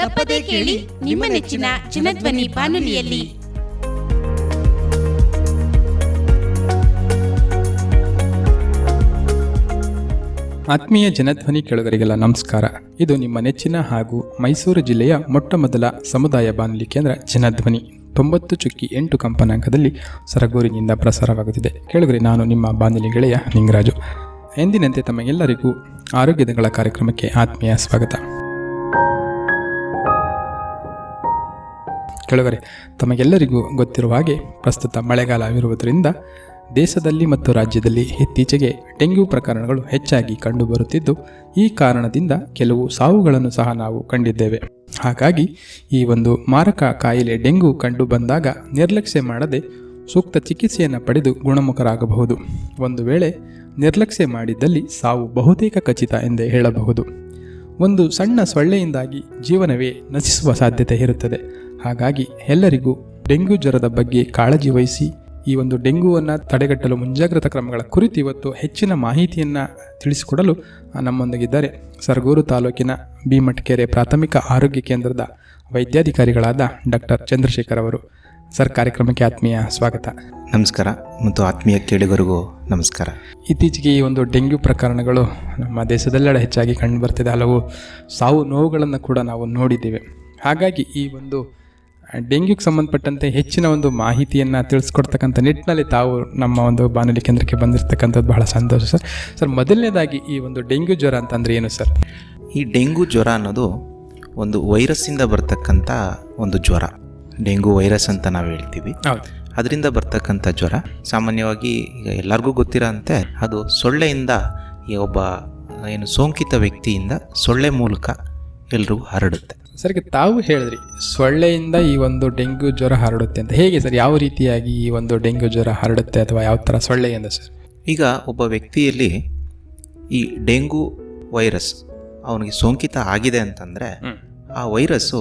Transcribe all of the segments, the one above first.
ತಪ್ಪದೇ ಕೇಳಿ ನಿಮ್ಮ ನೆಚ್ಚಿನ ಚಿನ್ನಧ್ವನಿ ಬಾನುಲಿಯಲ್ಲಿ. ಆತ್ಮೀಯ ಜನಧ್ವನಿ ಕೆಳಗರಿಗೆಲ್ಲ ನಮಸ್ಕಾರ. ಇದು ನಿಮ್ಮ ನೆಚ್ಚಿನ ಹಾಗೂ ಮೈಸೂರು ಜಿಲ್ಲೆಯ ಮೊಟ್ಟ ಮೊದಲ ಸಮುದಾಯ ಬಾನುಲಿ ಕೇಂದ್ರ ಜನಧ್ವನಿ. ತೊಂಬತ್ತು ಚುಕ್ಕಿ ಎಂಟು ಕಂಪನಾಂಕದಲ್ಲಿ ಸರಗೂರಿನಿಂದ ಪ್ರಸಾರವಾಗುತ್ತಿದೆ. ಕೆಳಗರಿ, ನಾನು ನಿಮ್ಮ ಬಾನುಲಿ ಗೆಳೆಯ ನಿಂಗರಾಜು. ಎಂದಿನಂತೆ ತಮಗೆಲ್ಲರಿಗೂ ಆರೋಗ್ಯದಗಳ ಕಾರ್ಯಕ್ರಮಕ್ಕೆ ಆತ್ಮೀಯ ಸ್ವಾಗತ. ಕೆಳಗರೆ ತಮಗೆಲ್ಲರಿಗೂ ಗೊತ್ತಿರುವ ಹಾಗೆ ಪ್ರಸ್ತುತ ಮಳೆಗಾಲವಿರುವುದರಿಂದ ದೇಶದಲ್ಲಿ ಮತ್ತು ರಾಜ್ಯದಲ್ಲಿ ಇತ್ತೀಚೆಗೆ ಡೆಂಗ್ಯೂ ಪ್ರಕರಣಗಳು ಹೆಚ್ಚಾಗಿ ಕಂಡುಬರುತ್ತಿದ್ದು, ಈ ಕಾರಣದಿಂದ ಕೆಲವು ಸಾವುಗಳನ್ನು ಸಹ ನಾವು ಕಂಡಿದ್ದೇವೆ. ಹಾಗಾಗಿ ಈ ಒಂದು ಮಾರಕ ಕಾಯಿಲೆ ಡೆಂಗು ಕಂಡು ಬಂದಾಗ ನಿರ್ಲಕ್ಷ್ಯ ಮಾಡದೆ ಸೂಕ್ತ ಚಿಕಿತ್ಸೆಯನ್ನು ಪಡೆದು ಗುಣಮುಖರಾಗಬಹುದು. ಒಂದು ವೇಳೆ ನಿರ್ಲಕ್ಷ್ಯ ಮಾಡಿದ್ದಲ್ಲಿ ಸಾವು ಬಹುತೇಕ ಖಚಿತ ಎಂದೇ ಹೇಳಬಹುದು. ಒಂದು ಸಣ್ಣ ಸೊಳ್ಳೆಯಿಂದಾಗಿ ಜೀವನವೇ ನಶಿಸುವ ಸಾಧ್ಯತೆ ಇರುತ್ತದೆ. ಹಾಗಾಗಿ ಎಲ್ಲರಿಗೂ ಡೆಂಗ್ಯೂ ಜ್ವರದ ಬಗ್ಗೆ ಕಾಳಜಿ ವಹಿಸಿ ಈ ಒಂದು ಡೆಂಗ್ಯೂವನ್ನು ತಡೆಗಟ್ಟಲು ಮುಂಜಾಗ್ರತಾ ಕ್ರಮಗಳ ಕುರಿತು ಇವತ್ತು ಹೆಚ್ಚಿನ ಮಾಹಿತಿಯನ್ನು ತಿಳಿಸಿಕೊಡಲು ನಮ್ಮೊಂದಿಗಿದ್ದಾರೆ ಸರಗೂರು ತಾಲೂಕಿನ ಭೀಮಟ್ಕೆರೆ ಪ್ರಾಥಮಿಕ ಆರೋಗ್ಯ ಕೇಂದ್ರದ ವೈದ್ಯಾಧಿಕಾರಿಗಳಾದ ಡಾಕ್ಟರ್ ಚಂದ್ರಶೇಖರ್ ಅವರು. ಸರ್ ಕಾರ್ಯಕ್ರಮಕ್ಕೆ ಆತ್ಮೀಯ ಸ್ವಾಗತ. ನಮಸ್ಕಾರ ಮತ್ತು ಆತ್ಮೀಯ ಕೇಳಿಗರಿಗೂ ನಮಸ್ಕಾರ. ಇತ್ತೀಚೆಗೆ ಈ ಒಂದು ಡೆಂಗ್ಯೂ ಪ್ರಕರಣಗಳು ನಮ್ಮ ದೇಶದಲ್ಲೆಡೆ ಹೆಚ್ಚಾಗಿ ಕಂಡುಬರ್ತಿದೆ ಹಲವು ಸಾವು ನೋವುಗಳನ್ನು ಕೂಡ ನಾವು ನೋಡಿದ್ದೇವೆ. ಹಾಗಾಗಿ ಈ ಒಂದು ಡೆಂಗ್ಯೂಗೆ ಸಂಬಂಧಪಟ್ಟಂತೆ ಹೆಚ್ಚಿನ ಒಂದು ಮಾಹಿತಿಯನ್ನು ತಿಳಿಸ್ಕೊಡ್ತಕ್ಕಂಥ ನಿಟ್ಟಿನಲ್ಲಿ ತಾವು ನಮ್ಮ ಒಂದು ಬಾನುಲಿ ಕೇಂದ್ರಕ್ಕೆ ಬಂದಿರತಕ್ಕಂಥದ್ದು ಬಹಳ ಸಂತೋಷ ಸರ್. ಸರ್ ಮೊದಲನೇದಾಗಿ ಈ ಒಂದು ಡೆಂಗ್ಯೂ ಜ್ವರ ಅಂತಂದರೆ ಏನು ಸರ್? ಈ ಡೆಂಗ್ಯೂ ಜ್ವರ ಅನ್ನೋದು ಒಂದು ವೈರಸ್ಸಿಂದ ಬರ್ತಕ್ಕಂಥ ಒಂದು ಜ್ವರ. ಡೆಂಗ್ಯೂ ವೈರಸ್ ಅಂತ ನಾವು ಹೇಳ್ತೀವಿ. ಅದರಿಂದ ಬರ್ತಕ್ಕಂಥ ಜ್ವರ. ಸಾಮಾನ್ಯವಾಗಿ ಈಗ ಎಲ್ಲರಿಗೂ ಗೊತ್ತಿರೋಂತೆ ಅದು ಸೊಳ್ಳೆಯಿಂದ ಈ ಒಬ್ಬ ಏನು ಸೋಂಕಿತ ವ್ಯಕ್ತಿಯಿಂದ ಸೊಳ್ಳೆ ಮೂಲಕ ಎಲ್ರಿಗೂ ಹರಡುತ್ತೆ. ಸರ್ ಈಗ ತಾವು ಹೇಳಿದ್ರಿ ಸೊಳ್ಳೆಯಿಂದ ಈ ಒಂದು ಡೆಂಗ್ಯು ಜ್ವರ ಹರಡುತ್ತೆ ಅಂತ. ಹೇಗೆ ಸರ್ ಯಾವ ರೀತಿಯಾಗಿ ಈ ಒಂದು ಡೆಂಗ್ಯೂ ಜ್ವರ ಹರಡುತ್ತೆ ಅಥವಾ ಯಾವ ಥರ ಸೊಳ್ಳೆಯಿಂದ ಸರ್? ಈಗ ಒಬ್ಬ ವ್ಯಕ್ತಿಯಲ್ಲಿ ಈ ಡೆಂಗು ವೈರಸ್ ಅವನಿಗೆ ಸೋಂಕಿತ ಆಗಿದೆ ಅಂತಂದರೆ ಆ ವೈರಸ್ಸು